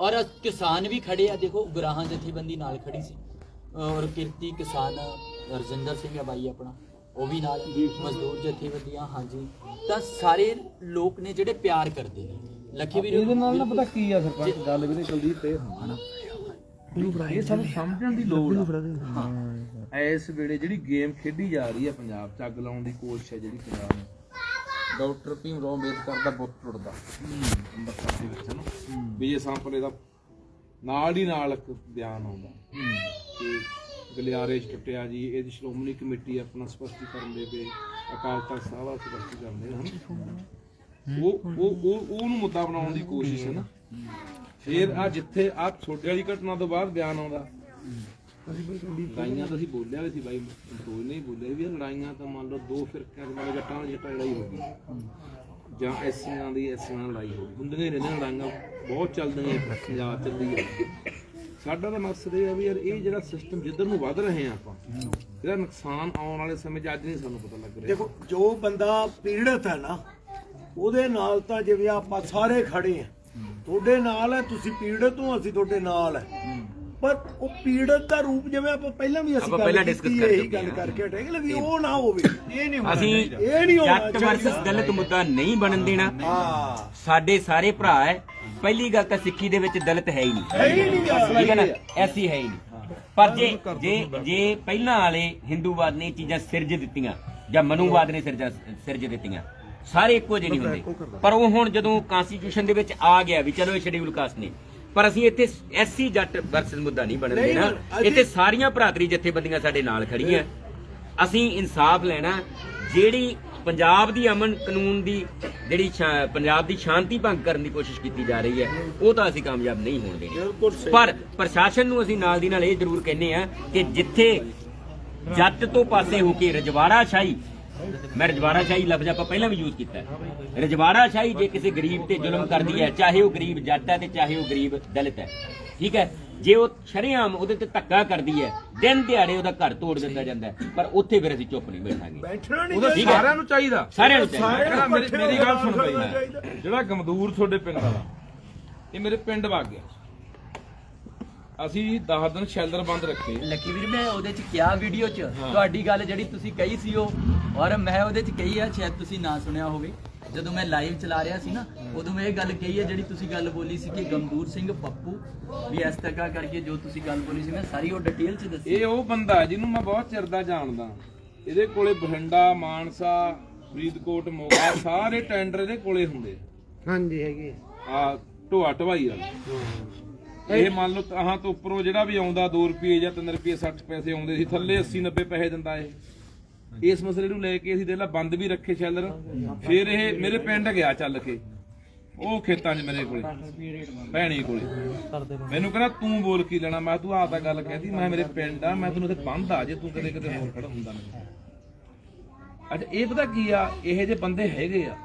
ਔਰ ਕਿਸਾਨ ਵੀ ਖੜੇ ਆ। ਦੇਖੋ ਗੁਰਾਹਾਂ ਜਥੇਬੰਦੀ ਨਾਲ ਖੜੀ ਸੀ। ਔਰ ਕਿਰਤੀ ਕਿਸਾਨ ਰਜਿੰਦਰ ਸਿੰਘ ਆ ਬਾਈ ਆਪਣਾ। ਉਹ ਵੀ ਨਾਲ ਮਜ਼ਦੂਰ ਜਥੇਬੰਦੀਆਂ ਹਾਂਜੀ। ਤਾਂ ਸਾਰੇ ਲੋਕ ਨੇ ਜਿਹੜੇ ਪਿਆਰ ਕਰਦੇ ਨੇ। ਲੱਖੀ ਵੀਰ ਇਹਦੇ ਨਾਲ ਨਾ ਪਤਾ ਕੀ ਆ ਸਰਪੰਚ ਗੱਲ ਵੀਰੇ ਕੁਲਦੀਪ ਤੇ ਹਨਾ। ਇਹ ਸਾਨੂੰ ਸਮਝਣ ਦੀ ਲੋੜ ਆ। ਇਸ ਵੇਲੇ ਜਿਹੜੀ ਗੇਮ ਖੇਡੀ ਜਾ ਰਹੀ ਹੈ ਪੰਜਾਬ ਚ ਅੱਗ ਲਾਉਣ ਦੀ ਕੋਸ਼ਿਸ਼ ਹੈ ਜਿਹੜੀ ਪੰਜਾਬ ਨੇ ਡਾਕਟਰ ਭੀਮ ਰਾਓ ਅੰਬੇਦਕਰ ਦਾ ਬੁੱਤ ਟੁੱਟਦਾ। ਅੰਮ੍ਰਿਤਸਰ ਦੇ ਵਿੱਚ ਨਾ ਵਿਜੇ ਸਾਂਪਲੇ ਦਾ ਨਾਲ ਹੀ ਨਾਲ ਇੱਕ ਬਿਆਨ ਆਉਂਦਾ। ਕਿ ਗਲਿਆਰੇ 'ਚ ਟੁੱਟਿਆ ਜੀ ਇਹਦੀ ਸ਼੍ਰੋਮਣੀ ਕਮੇਟੀ ਆਪਣਾ ਸਪਸ਼ਟੀਕਰਨ ਦੇ ਕੇ ਅਕਾਲ ਤਖਤ ਸਾਹਿਬ ਵਾਲਾ ਸਪਸ਼ਟੀਕਰਨ ਦੇ ਹਨ। ਉਹ ਉਹ ਉਹ ਉਹਨੂੰ ਮੁੱਦਾ ਬਣਾਉਣ ਦੀ ਕੋਸ਼ਿਸ਼ ਹੈ ਨਾ। ਫਿਰ ਆ ਜਿੱਥੇ ਆ ਛੋਟੇ ਵਾਲੀ ਘਟਨਾ ਤੋਂ ਬਾਅਦ ਬਿਆਨ ਆਉਂਦਾ। ਲੜਾਈਆਂ ਤਾਂ ਅਸੀਂ ਬੋਲਿਆ ਵੀ ਸੀ ਬਾਈ ਕੋਈ ਨਹੀਂ ਬੋਲਿਆ ਵੀ ਇਹ ਲੜਾਈਆਂ ਤਾਂ ਮੰਨ ਲਓ ਦੋ ਫਿਰਕਿਆਂ ਦੇ ਨਾਲ ਜੱਟਾਂ ਦੀ ਜੱਟਾਂ ਲੜਾਈ ਹੋ ਗਈ। ਜਾਂ ਐਸੀਆਂ ਦੀ ਐਸੀਆਂ ਨਾਲ ਲੜਾਈ ਹੋ ਗਈ। ਹੁੰਦੀਆਂ ਹੀ ਰਹਿੰਦੀਆਂ ਲੜਾਈਆਂ ਬਹੁਤ ਚੱਲਦੀਆਂ ਪੰਜਾਬ ਚੱਲਦੀ ਹੈ ਸਾਡਾ ਤਾਂ ਮਕਸਦ ਇਹ ਹੈ ਵੀ ਯਾਰ ਇਹ ਜਿਹੜਾ ਸਿਸਟਮ ਜਿੱਧਰ ਨੂੰ ਵੱਧ ਰਹੇ ਆ ਆਪਾਂ ਇਹਦਾ ਨੁਕਸਾਨ ਆਉਣ ਵਾਲੇ ਸਮੇਂ 'ਚ ਅੱਜ ਨਹੀਂ ਸਾਨੂੰ ਪਤਾ ਲੱਗ ਰਿਹਾ। ਦੇਖੋ ਜੋ ਬੰਦਾ ਪੀੜਤ ਹੈ ਨਾ ਉਹਦੇ ਨਾਲ ਤਾਂ ਜਿਵੇਂ ਆਪਾਂ ਸਾਰੇ ਖੜੇ ਆ। ਤੁਹਾਡੇ ਨਾਲ ਹੈ ਤੁਸੀਂ ਪੀੜਤ ਹੋ ਅਸੀਂ ਤੁਹਾਡੇ ਨਾਲ ਹੈ। ਪਰ ਉਹ ਪੀੜਤ ਦਾ ਰੂਪ ਜਿਵੇਂ ਆਪਾਂ ਪਹਿਲਾਂ ਵੀ ਅਸੀਂ ਆਪਾਂ ਪਹਿਲਾਂ discuss ਕਰ ਇਹੀ ਚੁੱਕੇ ਗੱਲ ਹਾਂ। ਕਰਕੇ ਹਟੇ ਵੀ ਉਹ ਨਾ ਹੋਵੇ ਇਹ ਨਹੀਂ ਹੋਣਾ ਅਸੀਂ ਚਾਹੀਦਾ। ਇਹ ਨਹੀਂ ਹੋਣਾ ਜੱਟ ਵਰਸਸ ਚਾਹੀਦਾ। ਦਲਿਤ ਮੁੱਦਾ ਨਹੀਂ ਬਣਨ ਦੇਣਾ ਹਾਂ ਸਾਡੇ ਸਾਰੇ ਭਰਾ ਹੈ ਪਹਿਲੀ ਗੱਲ ਤਾਂ ਸਿੱਖੀ ਦੇ ਵਿੱਚ ਦਲਿਤ ਹੈ ਹੀ ਨਹੀਂ ਹੈ ਹੀ ਨਹੀਂ ਯਾਰ। ਠੀਕ ਹੈ ਨਾ ਐਸੀ ਹੈ ਹੀ ਨਹੀਂ ਪਰ ਜੇ ਜੇ ਜੇ ਪਹਿਲਾਂ ਵਾਲੇ ਹਿੰਦੂਵਾਦ ਨੇ ਇਹ ਚੀਜ਼ਾਂ ਸਿਰਜ ਦਿੱਤੀਆਂ ਜਾਂ ਮਨੂਵਾਦ ਨੇ ਸਿਰਜਾ ਸਿਰਜ ਦਿੱਤੀਆਂ ਸਾਰੇ ਇੱਕੋ ਜਿਹੇ ਨਹੀਂ ਹੁੰਦੇ ਪਰ ਉਹ ਹੁਣ ਜਦੋਂ ਕਨਸਟੀਟਿਊਸ਼ਨ ਦੇ ਵਿੱਚ ਆ ਗਿਆ ਵੀ ਚਲੋ ਇਹ ਸ਼ਡਿਊਲ ਕਾਸਟ ਨੇ ਪਰ ਅਸੀਂ ਇੱਥੇ ਐਸਸੀ ਜੱਟ ਵਰਸਸ ਮੁੱਦਾ ਨਹੀਂ ਬਣਨ ਨਹੀਂ ਦੇਣਾ। ਇੱਥੇ ਸਾਰੀਆਂ ਭਰਾਤਰੀ ਜਥੇਬੰਦੀਆਂ ਸਾਡੇ ਨਾਲ ਖੜੀਆਂ। ਅਸੀਂ ਇਨਸਾਫ ਲੈਣਾ। ਜਿਹੜੀ ਪੰਜਾਬ ਦੀ ਅਮਨ ਕਾਨੂੰਨ ਦੀ ਜਿਹੜੀ ਸ਼ਾ- ਪੰਜਾਬ ਦੀ ਸ਼ਾਂਤੀ ਭੰਗ ਕਰਨ ਦੀ ਕੋਸ਼ਿਸ਼ ਕੀਤੀ ਜਾ ਰਹੀ ਹੈ ਉਹ ਤਾਂ ਅਸੀਂ ਕਾਮਯਾਬ ਨਹੀਂ ਹੋਣ ਦੇਣੀ। ਬਿਲਕੁਲ ਸਹੀ। ਪਰ ਪ੍ਰਸ਼ਾਸਨ ਨੂੰ ਅਸੀਂ ਨਾਲ ਦੀ ਨਾਲ ਇਹ ਜ਼ਰੂਰ ਕਹਿੰਨੇ ਆ ਕਿ ਜਿੱਥੇ ਜੱਟ ਤੋਂ ਪਾਸੇ ਹੋ ਕੇ ਰਜਵਾੜਾ ਸ਼ਾਹੀ ਮੈਂ ਰਜਵਾੜਾ ਸ਼ਾਹੀ ਲਫ਼ਜ਼ ਆਪਾਂ ਪਹਿਲਾਂ ਵੀ ਯੂਜ਼ ਕੀਤਾ ਹੈ। ਰਜਵਾੜਾ ਸ਼ਾਹੀ ਜੇ ਕਿਸੇ ਗਰੀਬ ਤੇ ਜ਼ੁਲਮ ਕਰਦੀ ਹੈ ਚਾਹੇ ਉਹ ਗਰੀਬ ਜੱਟ ਹੈ ਤੇ ਚਾਹੇ ਉਹ ਗਰੀਬ ਦਲਿਤ ਹੈ। ਠੀਕ ਹੈ? ਜੇ ਉਹ ਸ਼ਰੇਆਮ ਉਹਦੇ ਤੇ ਧੱਕਾ ਕਰਦੀ ਹੈ ਦਿਨ ਦਿਹਾੜੇ ਉਹਦਾ ਘਰ ਤੋੜ ਦਿੱਤਾ ਜਾਂਦਾ ਹੈ ਪਰ ਉੱਥੇ ਫਿਰ ਅਸੀਂ ਚੁੱਪ ਨਹੀਂ ਬੈਠਾਂਗੇ। ਬੈਠਣਾ ਨਹੀਂ ਉਹਦਾ। ਸਾਰਿਆਂ ਨੂੰ ਚਾਹੀਦਾ। ਸਾਰਿਆਂ ਨੂੰ ਚਾਹੀਦਾ। ਮੇਰੀ ਗੱਲ ਸੁਣ ਬਈ। ਜਿਹੜਾ ਗਮਦੂਰ ਤੁਹਾਡੇ ਪਿੰਡ ਵਾਲਾ ਇਹ ਮੇਰੇ ਪਿੰਡ ਵਗ ਗਿਆ। ਅਸੀਂ 10 ਦਿਨ ਸ਼ੈਲਰ ਬੰਦ ਰੱਖੇ। ਲੱਕੀ ਵੀਰ ਮੈਂ ਉਹਦੇ ਚ ਕਿਹਾ ਵੀਡੀਓ ਚ। ਤੁਹਾਡੀ ਗੱਲ ਜਿਹੜੀ ਤੁਸੀਂ ਕਹੀ ਸੀ ਉਹ ਔਰ ਮੈਂ ਉਹਦੇ ਚ ਕਹੀ ਆ ਸ਼ਾਇਦ ਤੁਸੀਂ ਨਾ ਸੁਣਿਆ ਹੋਵੇ। ਜਦੋਂ ਮੈਂ ਲਾਈਵ ਚਲਾ ਰਿਹਾ ਸੀ ਨਾ ਉਦੋਂ ਮੈਂ ਇਹ ਗੱਲ ਕਹੀ ਹੈ ਜਿਹੜੀ ਤੁਸੀਂ ਗੱਲ ਬੋਲੀ ਸੀ ਕਿ ਗਮਦੂਰ ਸਿੰਘ ਪੱਪੂ ਵੀ ਇਸ ਤਰ੍ਹਾਂ ਕਰਕੇ ਜੋ ਤੁਸੀਂ ਗੱਲ ਬੋਲੀ ਸੀ ਮੈਂ ਸਾਰੀ ਉਹ ਡਿਟੇਲ ਚ ਦੱਸੀ। ਇਹ ਉਹ ਬੰਦਾ ਜਿਹਨੂੰ ਮੈਂ ਬਹੁਤ ਚਿਰ ਦਾ ਜਾਣਦਾ। ਇਹਦੇ ਕੋਲੇ ਬਠਿੰਡਾ ਮਾਨਸਾ ਫਰੀਦਕੋਟ ਮੋਗਾ ਸਾਰੇ ਟੈਂਡਰ ਇਹਦੇ ਕੋਲੇ ਹੁੰਦੇ। ਹਾਂਜੀ ਹੈਗੇ। ਆ ਢੋਆ ਢਵਾਈ ਵਾਲੇ। ਇਹ ਮੰਨ ਲਓ ਆਹਾਂ ਤੋਂ ਉੱਪਰੋਂ ਜਿਹੜਾ ਵੀ ਆਉਂਦਾ 2 ਰੁਪਏ ਜਾਂ 3 ਰੁਪਏ 60 ਪੈਸੇ ਆਉਂਦੇ ਸੀ, ਥੱਲੇ 80 90 ਪੈਸੇ ਦਿੰਦਾ ਇਹ। ਇਸ ਮਸਲੇ ਨੂੰ ਲੈ ਕੇ ਅਸੀਂ ਦੇਲਾ ਬੰਦ ਵੀ ਰੱਖੇ ਸ਼ੈਲਰ। ਫਿਰ ਇਹ ਮੇਰੇ ਪਿੰਡ ਗਿਆ ਚੱਲ ਕੇ। ਉਹ ਖੇਤਾਂ 'ਚ ਮੇਰੇ ਕੋਲੇ ਭੈਣੀ ਕੋਲੇ। ਮੈਨੂੰ ਕਹਿੰਦਾ, ਤੂੰ ਬੋਲ ਕੀ ਲੈਣਾ? ਮੈਂ ਤੂੰ ਆਹ ਤਾਂ ਗੱਲ ਕਹਿਦੀ ਮੈਂ ਮੇਰੇ ਪਿੰਡ ਆ, ਮੈਂ ਤੈਨੂੰ ਇੱਥੇ ਬੰਦ ਆ, ਜੇ ਤੂੰ ਕਦੇ ਕਦੇ ਹੋਰ ਖੜਾ ਹੁੰਦਾ ਨਹੀਂ ਅੱਛਾ, ਇਹ ਪਤਾ ਕੀ ਆ? ਇਹ ਜੇ ਬੰਦੇ ਹੈਗੇ ਆ,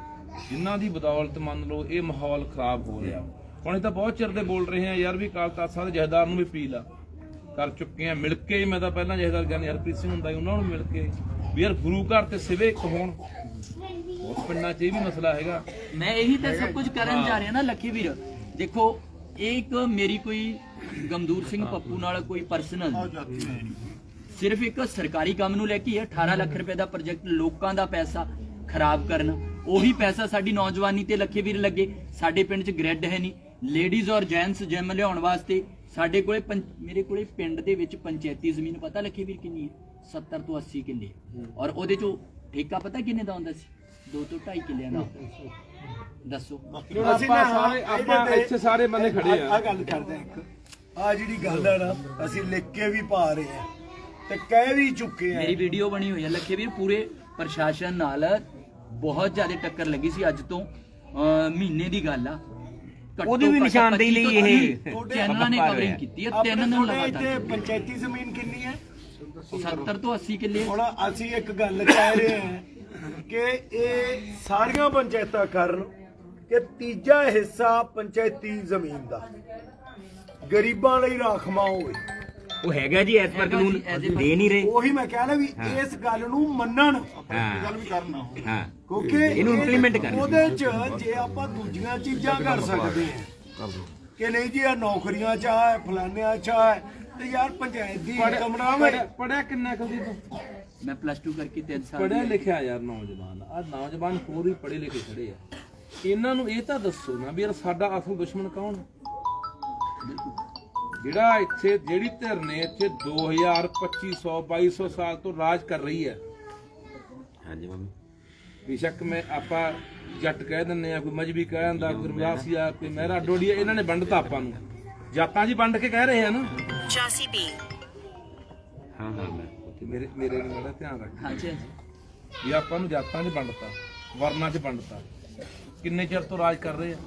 ਜਿਨ੍ਹਾਂ ਦੀ ਬਦੌਲਤ ਮੰਨ ਲਓ, ਇਹ ਮਾਹੌਲ ਖਰਾਬ ਹੋ ਰਿਹਾ। ਹੁਣ ਇਹ ਤਾਂ ਬਹੁਤ ਚਿਰ ਦੇ ਬੋਲ ਰਹੇ ਆ ਯਾਰ ਵੀ ਕਾਲ ਸਾਹਿਬ ਦੇ ਜਹਦਾਰ ਨੂੰ ਵੀ ਅਪੀਲ ਆ। ਕਰ ਚੁੱਕੇ ਆ ਮਿਲ ਕੇ ਹੀ ਮੈਂ ਤਾਂ ਪਹਿਲਾਂ ਜਹਦਾਰ ਗਿਆਨੀ ਹਰਪ੍ਰੀਤ ਸਿੰਘ ਹੁੰਦਾ ਉਹਨਾਂ ਨੂੰ ਮਿਲ ਕੇ। ਵੀ ਯਾਰ ਗੁਰੂ ਘਰ ਤੇ ਸਿਵੇ ਇੱਕ ਹੋਣ ਉਸ ਪਿੰਡਾਂ 'ਚ ਇਹ ਵੀ ਮਸਲਾ ਹੈਗਾ। ਮੈਂ ਇਹੀ ਤਾਂ ਸਭ ਕੁਝ ਕਰਨ ਜਾ ਰਿਹਾ ਨਾ ਲੱਕੀ ਵੀਰ। ਦੇਖੋ ਇਹ ਇੱਕ ਮੇਰੀ ਕੋਈ ਗਮਦੂਰ ਸਿੰਘ ਪੱਪੂ ਨਾਲ ਕੋਈ ਪਰਸਨਲ ਸਿਰਫ ਇੱਕ ਸਰਕਾਰੀ ਕੰਮ ਨੂੰ ਲੈ ਕੇ ਹੀ ਹੈ 18 ਲੱਖ ਰੁਪਏ ਦਾ ਪ੍ਰੋਜੈਕਟ ਲੋਕਾਂ ਦਾ ਪੈਸਾ ਖਰਾਬ ਕਰਨਾ। ਉਹੀ ਪੈਸਾ ਸਾਡੀ ਨੌਜਵਾਨੀ ਤੇ ਲੱਖੇ ਵੀਰ ਲੱਗੇ। ਸਾਡੇ ਪਿੰਡ 'ਚ ਗ੍ਰਿਡ ਹੈ ਨਹੀਂ। ਲੇਡੀਜ਼ ਔਰ ਜੈਂਟਸ ਜਿਮ ਲਿਆਉਣ ਵਾਸਤੇ ਸਾਡੇ ਕੋਲੇ ਮੇਰੇ ਕੋਲੇ ਪਿੰਡ ਦੇ ਵਿੱਚ ਪੰਚਾਇਤੀ ਜ਼ਮੀਨ ਪਤਾ ਲੱਖੇ ਵੀਰ ਕਿੰਨੀ ਹੈ? 70 ਤੋਂ 80 ਕਿੱਲੇ। ਔਰ ਉਹਦੇ ਚੋਂ ਠੇਕਾ ਪਤਾ ਕਿੰਨੇ ਦਾ ਹੁੰਦਾ ਸੀ? 2 ਤੋਂ 2.5 ਕਿੱਲਿਆਂ ਦਾ। ਦੱਸੋ। ਅਸੀਂ ਆਪਾਂ ਨਾ ਸਾਰੇ ਇਹਦੇ ਆਪਾਂ ਤੇ- ਇੱਥੇ ਸਾਰੇ ਬੰਦੇ ਖੜੇ ਆ। ਆ ਗੱਲ ਕਰਦੇ ਆ ਇੱਕ। ਆ ਜਿਹੜੀ ਗੱਲ ਹੈ ਨਾ ਅਸੀਂ ਲਿਖ ਕੇ ਵੀ ਪਾ ਰਹੇ ਆ ਤੇ ਕਹਿ ਵੀ ਚੁੱਕੇ ਆ ਮੇਰੀ ਵੀਡੀਓ ਬਣੀ ਹੋਈ ਹੈ ਲੱਖੇ ਵੀਰ ਪੂਰੇ ਪ੍ਰਸ਼ਾਸਨ ਨਾਲ ਬਹੁਤ ਜ਼ਿਆਦਾ ਟੱਕਰ ਲੱਗੀ ਸੀ ਅੱਜ ਤੋਂ ਮਹੀਨੇ ਦੀ ਗੱਲ ਆ। ਉਹਦੀ ਵੀ ਨਿਸ਼ਾਨਦੇਹੀ ਲਈ 25 ਇਹ ਤੋਂ ਚੈਨਲਾਂ ਨੇ ਕਵਰਿੰਗ। ਕੀਤੀ ਹੈ ਤਿੰਨ ਦਿਨ ਲਗਾਤਾਰ ਇੱਥੇ ਪੰਚਾਇਤੀ ਜ਼ਮੀਨ ਕਿੰਨੀ ਹੈ 70 ਤੋਂ 80 ਕਿੱਲੇ ਹੁਣ ਅਸੀਂ ਇੱਕ ਗੱਲ ਕਹਿ ਰਹੇ ਹਾਂ ਕਿ ਇਹ ਸਾਰੀਆਂ ਪੰਚਾਇਤਾਂ ਕਰਨ ਕਿ ਤੀਜਾ ਹਿੱਸਾ ਪੰਚਾਇਤੀ ਜ਼ਮੀਨ ਦਾ ਗਰੀਬਾਂ ਲਈ ਰਾਖਵਾਂ ਹੋਵੇ ਉਹ ਹੈਗਾ ਜੀ ਐਸ ਪਰ ਕਾਨੂੰਨ ਦੇ ਨਹੀਂ ਰਹੇ। ਉਹੀ ਮੈਂ ਕਹਿ ਰਿਹਾ ਵੀ ਇਸ ਗੱਲ ਨੂੰ ਮੰਨਣ ਹਾਂ। ਹਾਂ। ਕਿਉਂਕਿ ਇਹਨੂੰ ਇਹ- implement ਕਰਨਾ। ਉਹਦੇ ਚ ਜੇ ਆਪਾਂ ਦੂਜੀਆਂ ਚੀਜ਼ਾਂ ਕਰ ਸਕਦੇ ਹਾਂ। ਕਿ ਨਹੀਂ ਜੀ ਆ ਨੌਕਰੀਆਂ ਚ ਆ ਫਲਾਨਿਆਂ ਚ ਆ ਤੇ ਯਾਰ ਪੰਚਾਇਤ ਦੀ ਇਨਕਮ ਨਾ ਹੋਵੇ। ਪੜਿਆ ਕਿੰਨਾ ਕੁ ਸੀ ਤੂੰ? ਮੈਂ ਪਲੱਸ 2 ਕਰਕੇ 3 ਸਾਲ ਪੜਿਆ ਲਿਖਿਆ ਯਾਰ ਨੌਜਵਾਨ ਆ ਨੌਜਵਾਨ ਹੋਰ ਵੀ ਪੜੇ ਲਿਖੇ ਖੜੇ ਆ। ਇਹਨਾਂ ਨੂੰ ਇਹ ਤਾਂ ਦੱਸੋ ਨਾ ਵੀ ਯਾਰ ਸਾਡਾ ਅਸਲ ਦੁਸ਼ਮਣ ਕੌਣ? ਹੈ ਜਿਹੜਾ ਇੱਥੇ ਜਿਹੜੀ ਧਿਰ ਨੇ ਇੱਥੇ 2000 2500 2200 ਸਾਲ ਤੋਂ ਰਾਜ ਕਰ ਰਹੀ ਹੈ। ਹਾਂਜੀ ਮੰਮੀ। ਬੇਸ਼ੱਕ ਮੈਂ ਆਪਾਂ ਜੱਟ ਕਹਿ ਦਿੰਨੇ ਆ ਕੋਈ ਮਜਬੀ ਕਹਿ ਦਿੰਦਾ ਕੋਈ ਰਮਦਾਸੀ ਆ ਕੋਈ ਮਹਿਰਾ ਡੋੜੀ ਇਹਨਾਂ ਨੇ ਵੰਡਤਾ ਆਪਾਂ ਨੂੰ। ਜਾਤਾਂ 'ਚ ਹੀ ਵੰਡ ਕੇ ਕਹਿ ਰਹੇ ਆ ਨਾ। 85B. ਹਾਂ ਹਾਂ ਮੈਂ। ਕਿ ਮੇਰੇ ਮੇਰੇ ਨੂੰ ਬੜਾ ਧਿਆਨ ਰੱਖ ਹਾਂਜੀ ਹਾਂਜੀ। ਵੀ ਆਪਾਂ ਨੂੰ ਜਾਤਾਂ 'ਚ ਵੰਡਤਾ ਵਰਨਾਂ 'ਚ ਵੰਡਤਾ। ਕਿੰਨੇ ਚਿਰ ਤੋਂ ਰਾਜ ਕਰ ਰਹੇ ਆ?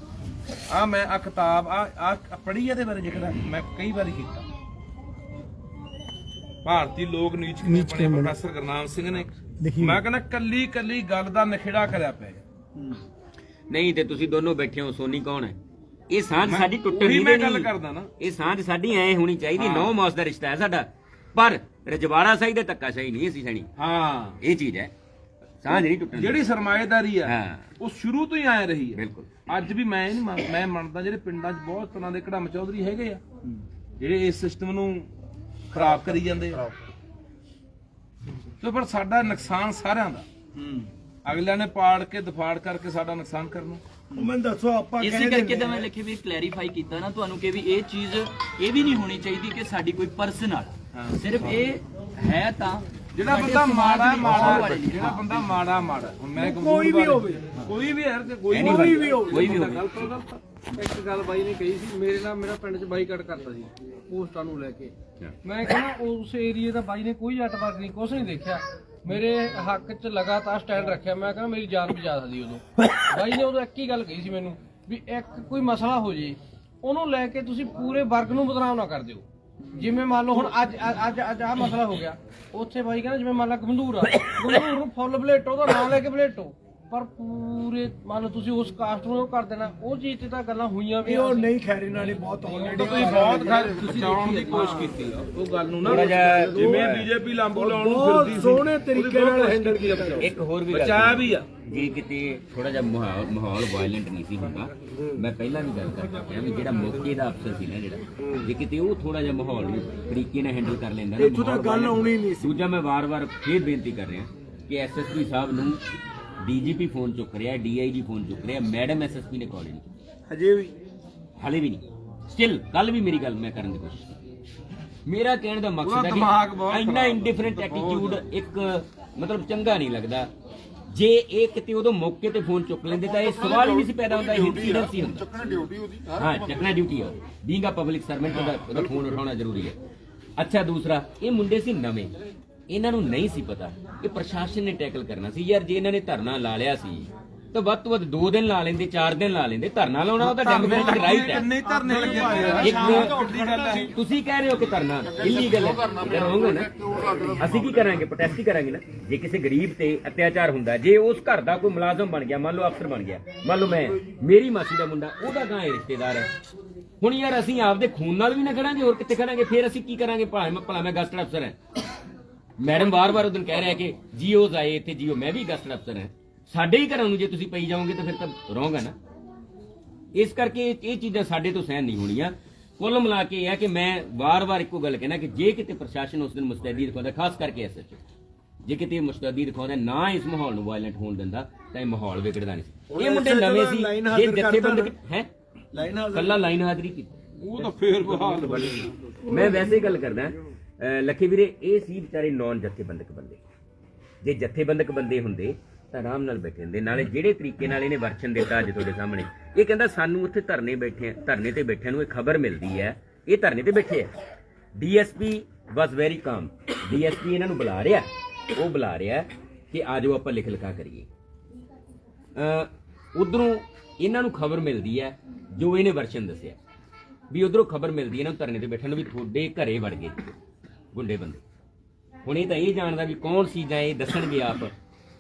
ਆ ਮੈਂ ਆ ਕਿਤਾਬ ਆ ਆ ਪੜ੍ਹੀ ਇਹਦੇ ਬਾਰੇ ਜਿਹੜਾ ਮੈਂ ਕਈ ਵਾਰੀ ਕੀਤਾ। ਭਾਰਤੀ ਲੋਕ ਨੀਚ ਕਿਵੇਂ ਬਣੇ ਪ੍ਰੋਫੈਸਰ ਗੁਰਨਾਮ ਸਿੰਘ ਨੇ। ਮੈਂ ਕਹਿੰਦਾ ਕੱਲੀ ਕੱਲੀ ਗੱਲ ਦਾ ਨਖੇੜਾ ਕਰਿਆ ਪਿਆ। ਨਹੀਂ ਤੇ ਤੁਸੀਂ ਦੋਨੋਂ ਬੈਠੇ ਹੋ ਸੋਨੀ ਕੌਣ ਹੈ? ਇਹ ਸਾਂਝ ਸਾਡੀ ਟੁੱਟਣ ਉਹੀ ਨਹੀਂ ਮੈਂ ਗੱਲ ਕਰਦਾ ਨਾ। ਇਹ ਸਾਂਝ ਸਾਡੀ ਐ ਹੋਣੀ ਚਾਹੀਦੀ ਨੌ ਮਾਸ ਦਾ ਰਿਸ਼ਤਾ ਹੈ ਸਾਡਾ। ਪਰ ਰਜਵਾੜਾ ਸਾਈ ਦੇ ਧੱਕਾ ਸਹੀ ਨਹੀਂ ਅਸੀਂ ਸਣੀ ਹਾਂ। ਇਹ ਚੀਜ਼ ਹੈ। ਸਾਂਝ ਨਹੀਂ ਟੁੱਟਣ ਜਿਹੜੀ ਸਰਮਾਏਦਾਰੀ ਆ ਹਾਂ। ਉਹ ਸ਼ੁਰੂ ਤੋਂ ਹੀ ਆਏ ਰਹੀ ਹੈ ਬਿਲਕੁਲ। ਅੱਜ ਵੀ ਮੈਂ ਨਹੀਂ ਮੰਨ- ਮੈਂ ਮੰਨਦਾ ਜਿਹੜੇ ਪਿੰਡਾਂ 'ਚ ਬਹੁਤ ਤਰ੍ਹਾਂ ਦੇ ਕੜਮ ਚੌਧਰੀ ਹੈਗੇ ਆ ਜਿਹੜੇ ਇਸ ਸਿਸਟਮ ਨੂੰ ਖਰਾਬ ਕਰੀ ਜਾਂਦੇ ਆ। ਤੇ ਪਰ ਸਾਡਾ ਨੁਕਸਾਨ ਸਾਰਿਆਂ ਦਾ। ਹੂੰ। ਅਗਲਿਆਂ ਨੇ ਪਾੜ ਕੇ ਦਫਾੜ ਕਰਕੇ ਸਾਡਾ ਨੁਕਸਾਨ ਕਰਨਾ। ਉਹ ਮੈਨੂੰ ਦੱਸੋ ਆਪਾਂ ਇਸੇ ਕਰਕੇ ਤਾਂ ਮੈਂ ਲਿਖੇ ਵੀ ਕਲੈਰੀਫਾਈ ਕੀਤਾ ਨਾ ਤੁਹਾਨੂੰ ਕਿ ਵੀ ਇਹ ਚੀਜ਼ ਇਹ ਵੀ ਨਹੀਂ ਹੋਣੀ ਚਾਹੀਦੀ ਕਿ ਸਾਡੀ ਕੋਈ ਪਰਸਨਲ ਸਿਰਫ ਇਹ ਹੈ ਤਾਂ ਜਿਹੜਾ ਬੰਦਾ ਮਾੜਾ ਮਾੜਾ ਜਿਹੜਾ ਬੰਦਾ ਮਾੜਾ ਮਾੜਾ ਹੁਣ ਮੈਂ ਕੋਈ ਵੀ ਹੋਵੇ। ਕੋਈ ਵੀ ਯਾਰ ਕੋਈ Anybody, ਵੀ ਹੋਵੇ। ਕੋਈ ਵੀ ਹੋਵੇ। ਗਲਤ ਤੋਂ ਗਲਤ ਇੱਕ ਗੱਲ ਬਾਈ ਨੇ ਕਹੀ ਸੀ ਮੇਰੇ ਨਾਲ ਮੇਰਾ ਪਿੰਡ 'ਚ ਬਾਈਕਾਟ ਕਰਤਾ ਸੀ ਪੋਸਟਾਂ ਨੂੰ ਲੈ ਕੇ। ਮੈਂ ਕਹਿੰਦਾ ਉਸ ਏਰੀਏ ਦਾ ਬਾਈ ਨੇ ਕੋਈ ਜੱਟ ਵਰਗ ਨਹੀਂ ਕੁਛ ਨਹੀਂ ਦੇਖਿਆ। ਮੇਰੇ ਹੱਕ 'ਚ ਲਗਾਤਾਰ ਸਟੈਂਡ ਰੱਖਿਆ। ਮੈਂ ਕਹਿੰਦਾ ਮੇਰੀ ਜਾਨ ਬਚਾ ਸਕਦੀ ਉਦੋਂ। ਬਾਈ ਨੇ ਉਦੋਂ ਇੱਕ ਹੀ ਗੱਲ ਕਹੀ ਸੀ ਮੈਨੂੰ ਵੀ ਇੱਕ ਕੋਈ ਮਸਲਾ ਹੋ ਜੇ ਉਹਨੂੰ ਲੈ ਕੇ ਤੁਸੀਂ ਪੂਰੇ ਵਰਗ ਨੂੰ ਬਦਨਾਮ ਨਾ ਕਰ ਦਿਓ। ਜਿਵੇਂ ਮੰਨ ਲਓ ਹੁਣ ਅੱਜ ਅੱਜ ਅੱਜ ਆ ਮਸਲਾ ਹੋ ਗਿਆ। ਉੱਥੇ ਬਾਈ ਕਹਿੰਦਾ ਜਿਵੇਂ ਮੰਨ ਲਾ ਗੰਦੂਰ ਆ। ਗੰਦੂਰ ਨੂੰ ਫੁੱਲ ਬਲੇਟੋ ਦਾ ਨਾਮ ਲੈ ਕੇ ਬਲੇਟੋ। ਪਰ ਪੂਰੇ ਮੰਨ ਲਓ ਤੁਸੀਂ ਉਸ ਕਾਸਟ ਨੂੰ ਕਰ ਦੇਣਾ ਉਹ ਚੀਜ਼ ਤੇ ਤਾਂ ਗੱਲਾਂ ਹੋਈਆਂ ਵੀ ਇਹ ਉਹ ਨਹੀਂ ਖੈਰੀ ਨਾਲ ਬਹੁਤ ਆਲਰੇਡੀ ਤੁਸੀਂ ਬਹੁਤ ਗੱਲ ਬਚਾਉਣ ਦੀ ਕੋਸ਼ਿਸ਼ ਕੀਤੀ ਆ। ਉਹ ਗੱਲ ਨੂੰ ਨਾ ਜਿਵੇਂ ਬੀਜੇਪੀ ਲਾਂਬੂ ਲਾਉਣ ਨੂੰ ਫਿਰਦੀ ਸੀ ਸੋਹਣੇ ਤਰੀਕੇ ਨਾਲ ਹੈਂਡਲ ਕੀਤਾ। ਇੱਕ ਹੋਰ ਵੀ ਗੱਲ ਬਚਾਇਆ ਵੀ ਆ। ਜੇ ਕਿਤੇ ਥੋੜਾ ਜਿਹਾ ਮਾਹੌਲ ਮਾਹੌਲ ਵਾਇਲੈਂਟ ਨਹੀਂ ਸੀ ਹੁੰਦਾ। ਮੈਂ ਪਹਿਲਾਂ ਵੀ ਗੱਲ ਕਰਦਾ ਪਿਆ ਵੀ ਜਿਹੜਾ ਮੌਕੇ ਦਾ ਅਫਸਰ ਸੀ ਨਾ ਜਿਹੜਾ ਜੇ ਕਿਤੇ ਉਹ ਥੋੜਾ ਜਿਹਾ ਮਾਹੌਲ ਨੂੰ ਤਰੀਕੇ ਨਾਲ ਹੈਂਡਲ ਕਰ ਲੈਂਦਾ ਨਾ ਇੱਥੋਂ ਤਾਂ ਗੱਲ ਆਉਣੀ ਨਹੀਂ ਸੀ। ਦੂਜਾ ਮੈਂ ਵਾਰ-ਵਾਰ ਫੇਰ ਬੇਨਤੀ ਕਰ ਰਿਹਾ ਕਿ ਐਸਐਸਪੀ ਸਾਹਿਬ ਨੂੰ ਡੀਜੀਪੀ ਫੋਨ ਚੁੱਕ ਰਿਹਾ ਡੀਆਈਜੀ ਫੋਨ ਚੁੱਕ ਰਿਹਾ ਮੈਡਮ ਐਸਐਸਪੀ ਨੇ ਕਾਲ ਨਹੀਂ ਕੀਤੀ। ਹਜੇ ਵੀ? ਹਲੇ ਵੀ ਨਹੀਂ। ਸਟਿਲ ਕੱਲ ਵੀ ਮੇਰੀ ਗੱਲ ਮੈਂ ਕਰਨ ਦੀ ਕੋਸ਼ਿਸ਼ ਕੀਤੀ ਮੇਰਾ ਕਹਿਣ ਦਾ ਮਕਸਦ ਹੈ ਦਿਮਾਗ ਕਿ ਇੰਨਾ ਇੰਡੀਫਰੈਂਟ ਐਟੀਟਿਊਡ ਇੱਕ ਮਤਲਬ ਚੰਗਾ ਨਹੀਂ ਲੱਗਦਾ। ਜੇ ਇਹ ਕਿਤੇ ਉਦੋਂ ਮੌਕੇ ਤੇ ਫੋਨ ਚੁੱਕ ਲੈਂਦੇ ਤਾਂ ਇਹ ਸਵਾਲ ਹੀ ਨਹੀਂ ਸੀ ਪੈਦਾ ਹੁੰਦਾ ਇਹ ਇਨਸੀਡੈਂਟ ਹੀ ਹੁੰਦਾ। ਚੱਕਣਾ ਡਿਊਟੀ ਉਹਦੀ ਹਾਂ ਚੱਕਣਾ ਡਿਊਟੀ ਹੈ ਬੀਇੰਗ ਅ ਪਬਲਿਕ ਸਰਵੈਂਟ ਉਹਦਾ ਉਹਦਾ ਫੋਨ ਉਠਾਉਣਾ ਜ਼ਰੂਰੀ ਹੈ। ਅੱਛਾ ਦੂਸਰਾ ਇਹ ਮੁੰਡੇ ਸੀ ਨਵੇਂ। ਇਹਨਾਂ ਨੂੰ ਨਹੀਂ ਸੀ ਪਤਾ ਕਿ ਪ੍ਰਸ਼ਾਸਨ ਨੇ ਟੈਕਲ ਕਰਨਾ ਸੀ। ਯਾਰ ਜੇ ਇਹਨਾਂ ਨੇ ਧਰਨਾ ਲਾ ਲਿਆ ਸੀ ਤਾਂ ਵੱਧ ਤੋਂ ਵੱਧ 2 ਦਿਨ ਲਾ ਲੈਂਦੇ 4 ਦਿਨ ਲਾ ਲੈਂਦੇ। ਧਰਨਾ ਲਾਉਣਾ ਉਹਦਾ ਡੈਮੋਕ੍ਰੈਟਿਕ ਰਾਈਟ ਹੈ। ਕਿੰਨੇ ਧਰਨੇ ਲੱਗੇ ਇੱਕ ਤੁਸੀਂ ਕਹਿ ਰਹੇ ਹੋ ਕਿ ਧਰਨਾ ਇਲੀਗਲ ਹੈ। ਹੈ ਨਾ। ਅਸੀਂ ਕੀ ਕਰਾਂਗੇ? ਪ੍ਰੋਟੈਸਟ ਹੀ ਕਰਾਂਗੇ ਨਾ। ਜੇ ਕਿਸੇ ਗਰੀਬ ਤੇ ਅਤਿਆਚਾਰ ਹੁੰਦਾ ਜੇ ਉਸ ਘਰ ਦਾ ਕੋਈ ਮੁਲਾਜ਼ਮ ਬਣ ਗਿਆ ਮੰਨ ਲਓ ਅਫਸਰ ਬਣ ਗਿਆ ਮੰਨ ਲਓ ਮੈਂ ਮੇਰੀ ਮਾਸੀ ਦਾ ਮੁੰਡਾ ਉਹਦਾ ਗਾਂ ਰਿਸ਼ਤੇਦਾਰ ਹੈ। ਹੁਣ ਯਾਰ ਅਸੀਂ ਆਪਦੇ ਖੂਨ ਨਾਲ ਵੀ ਨਾ ਖੜਾਂਗੇ ਹੋਰ ਕਿੱਥੇ ਖੜਾਂਗੇ? ਫਿਰ ਅਸੀਂ ਕੀ ਕਰਾਂਗੇ? ਭਾਵੇਂ ਮੈਂ ਭਲਾ ਮੈਂ ਗਸਟਡ ਅਫਸਰ ਹਾਂ। ਮੈਡਮ ਵਾਰ-ਵਾਰ ਉਦੋਂ ਕਹਿ ਰਿਹਾ ਕਿ ਜੀਓਜ਼ ਆਏ ਇੱਥੇ ਜੀਓ ਮੈਂ ਵੀ ਗਸਟਡ ਅਫਸਰ ਹਾਂ। ਸਾਡੇ ਹੀ ਘਰਾਂ ਨੂੰ ਜੇ ਤੁਸੀਂ ਪਈ ਜਾਓਗੇ ਤਾਂ ਫਿਰ ਤਾਂ ਰੋਂਗ ਨਾ। ਇਸ ਕਰਕੇ ਇਹ- ਇਹ ਚੀਜ਼ਾਂ ਸਾਡੇ ਤੋਂ ਸਹਿਨ ਨਹੀਂ ਹੋਣੀਆਂ। ਕੁੱਲ ਮਿਲਾ ਕੇ ਇਹ ਹੈ ਕਿ ਮੈਂ ਵਾਰ-ਵਾਰ ਇੱਕੋ ਗੱਲ ਕਹਿਣਾ ਕਿ ਜੇ ਕਿਤੇ ਪ੍ਰਸ਼ਾਸਨ ਉਸ ਦਿਨ ਮੁਸਤੈਦੀ ਦਿਖਾਉਂਦਾ ਖਾਸ ਕਰਕੇ ਐਸਐਚ ਜੇ ਕਿਤੇ ਇਹ ਮੁਸਤੈਦੀ ਦਿਖਾਉਂਦਾ ਨਾ ਇਸ ਮਾਹੌਲ ਨੂੰ ਵਾਇਲੈਂਟ ਹੋਣ ਦਿੰਦਾ ਤਾਂ ਇਹ ਮਾਹੌਲ ਵਿਗੜਦਾ ਨਹੀਂ ਸੀ। ਇਹ ਮੁੰਡੇ ਨਵੇਂ ਸੀ ਲਾਈਨ ਜੇ ਹਾਜ਼ਰ ਜਥੇਬੰਦਕ ਕਰਤਾ ਹੈ? ਲਾਈਨ ਹਾਜ਼ਰ ਕੱਲਾ ਲਾਈਨ ਹਾਜ਼ਰੀ ਕੀਤੀ। ਉਹ ਤਾਂ ਫੇਰ ਬਹਾਲ ਬਣੀ। ਮੈਂ ਵੈਸੇ ਹੀ ਗੱਲ ਕਰਦਾ ਲੱਖੇ ਵੀਰੇ, ਇਹ ਸੀ ਵਿਚਾਰੇ ਨੌਨ ਜਥੇਬੰਦਕ ਬੰਦੇ। ਜੇ ਜਥੇਬੰਦਕ ਬੰਦੇ ਹੁੰਦੇ ਤਾਂ ਆਰਾਮ ਨਾਲ ਬੈਠੇ ਹੁੰਦੇ। ਨਾਲੇ ਜਿਹੜੇ ਤਰੀਕੇ ਨਾਲ ਇਹਨੇ ਵਰਸ਼ਨ ਦਿੱਤਾ ਅੱਜ ਤੁਹਾਡੇ ਸਾਹਮਣੇ, ਇਹ ਕਹਿੰਦਾ ਸਾਨੂੰ ਉੱਥੇ ਧਰਨੇ ਬੈਠੇ, ਧਰਨੇ ਤੇ ਬੈਠਿਆਂ ਨੂੰ ਇਹ ਖਬਰ ਮਿਲਦੀ ਹੈ। ਇਹ ਧਰਨੇ ਤੇ ਬੈਠੇ ਆ। DSP was very calm DSP ਇਹਨਾਂ ਨੂੰ ਬੁਲਾ ਰਿਹਾ। ਉਹ ਬੁਲਾ ਰਿਹਾ ਕਿ ਆਜੋ ਆਪਾਂ ਲਿਖ ਲਿਖਾ ਕਰੀਏ। ਅ ਉਧਰੋਂ ਇਹਨਾਂ ਨੂੰ ਖਬਰ ਮਿਲਦੀ ਹੈ, ਜੋ ਇਹਨੇ ਵਰਸ਼ਨ ਦੱਸਿਆ। ਵੀ ਉਧਰੋਂ ਖਬਰ ਮਿਲਦੀ ਹੈ ਇਹਨਾਂ ਨੂੰ ਧਰਨੇ ਤੇ ਬੈਠਣ ਨੂੰ ਵੀ ਤੁਹਾਡੇ ਘਰੇ ਵੜ ਗਏ। ਗੁੰਡੇ ਬੰਦੇ। ਹੁਣ ਇਹ ਤਾਂ ਇਹ ਜਾਣਦਾ ਵੀ ਕੌਣ ਸੀ ਜਾਂ ਇਹ ਦੱਸਣਗੇ ਆਪ।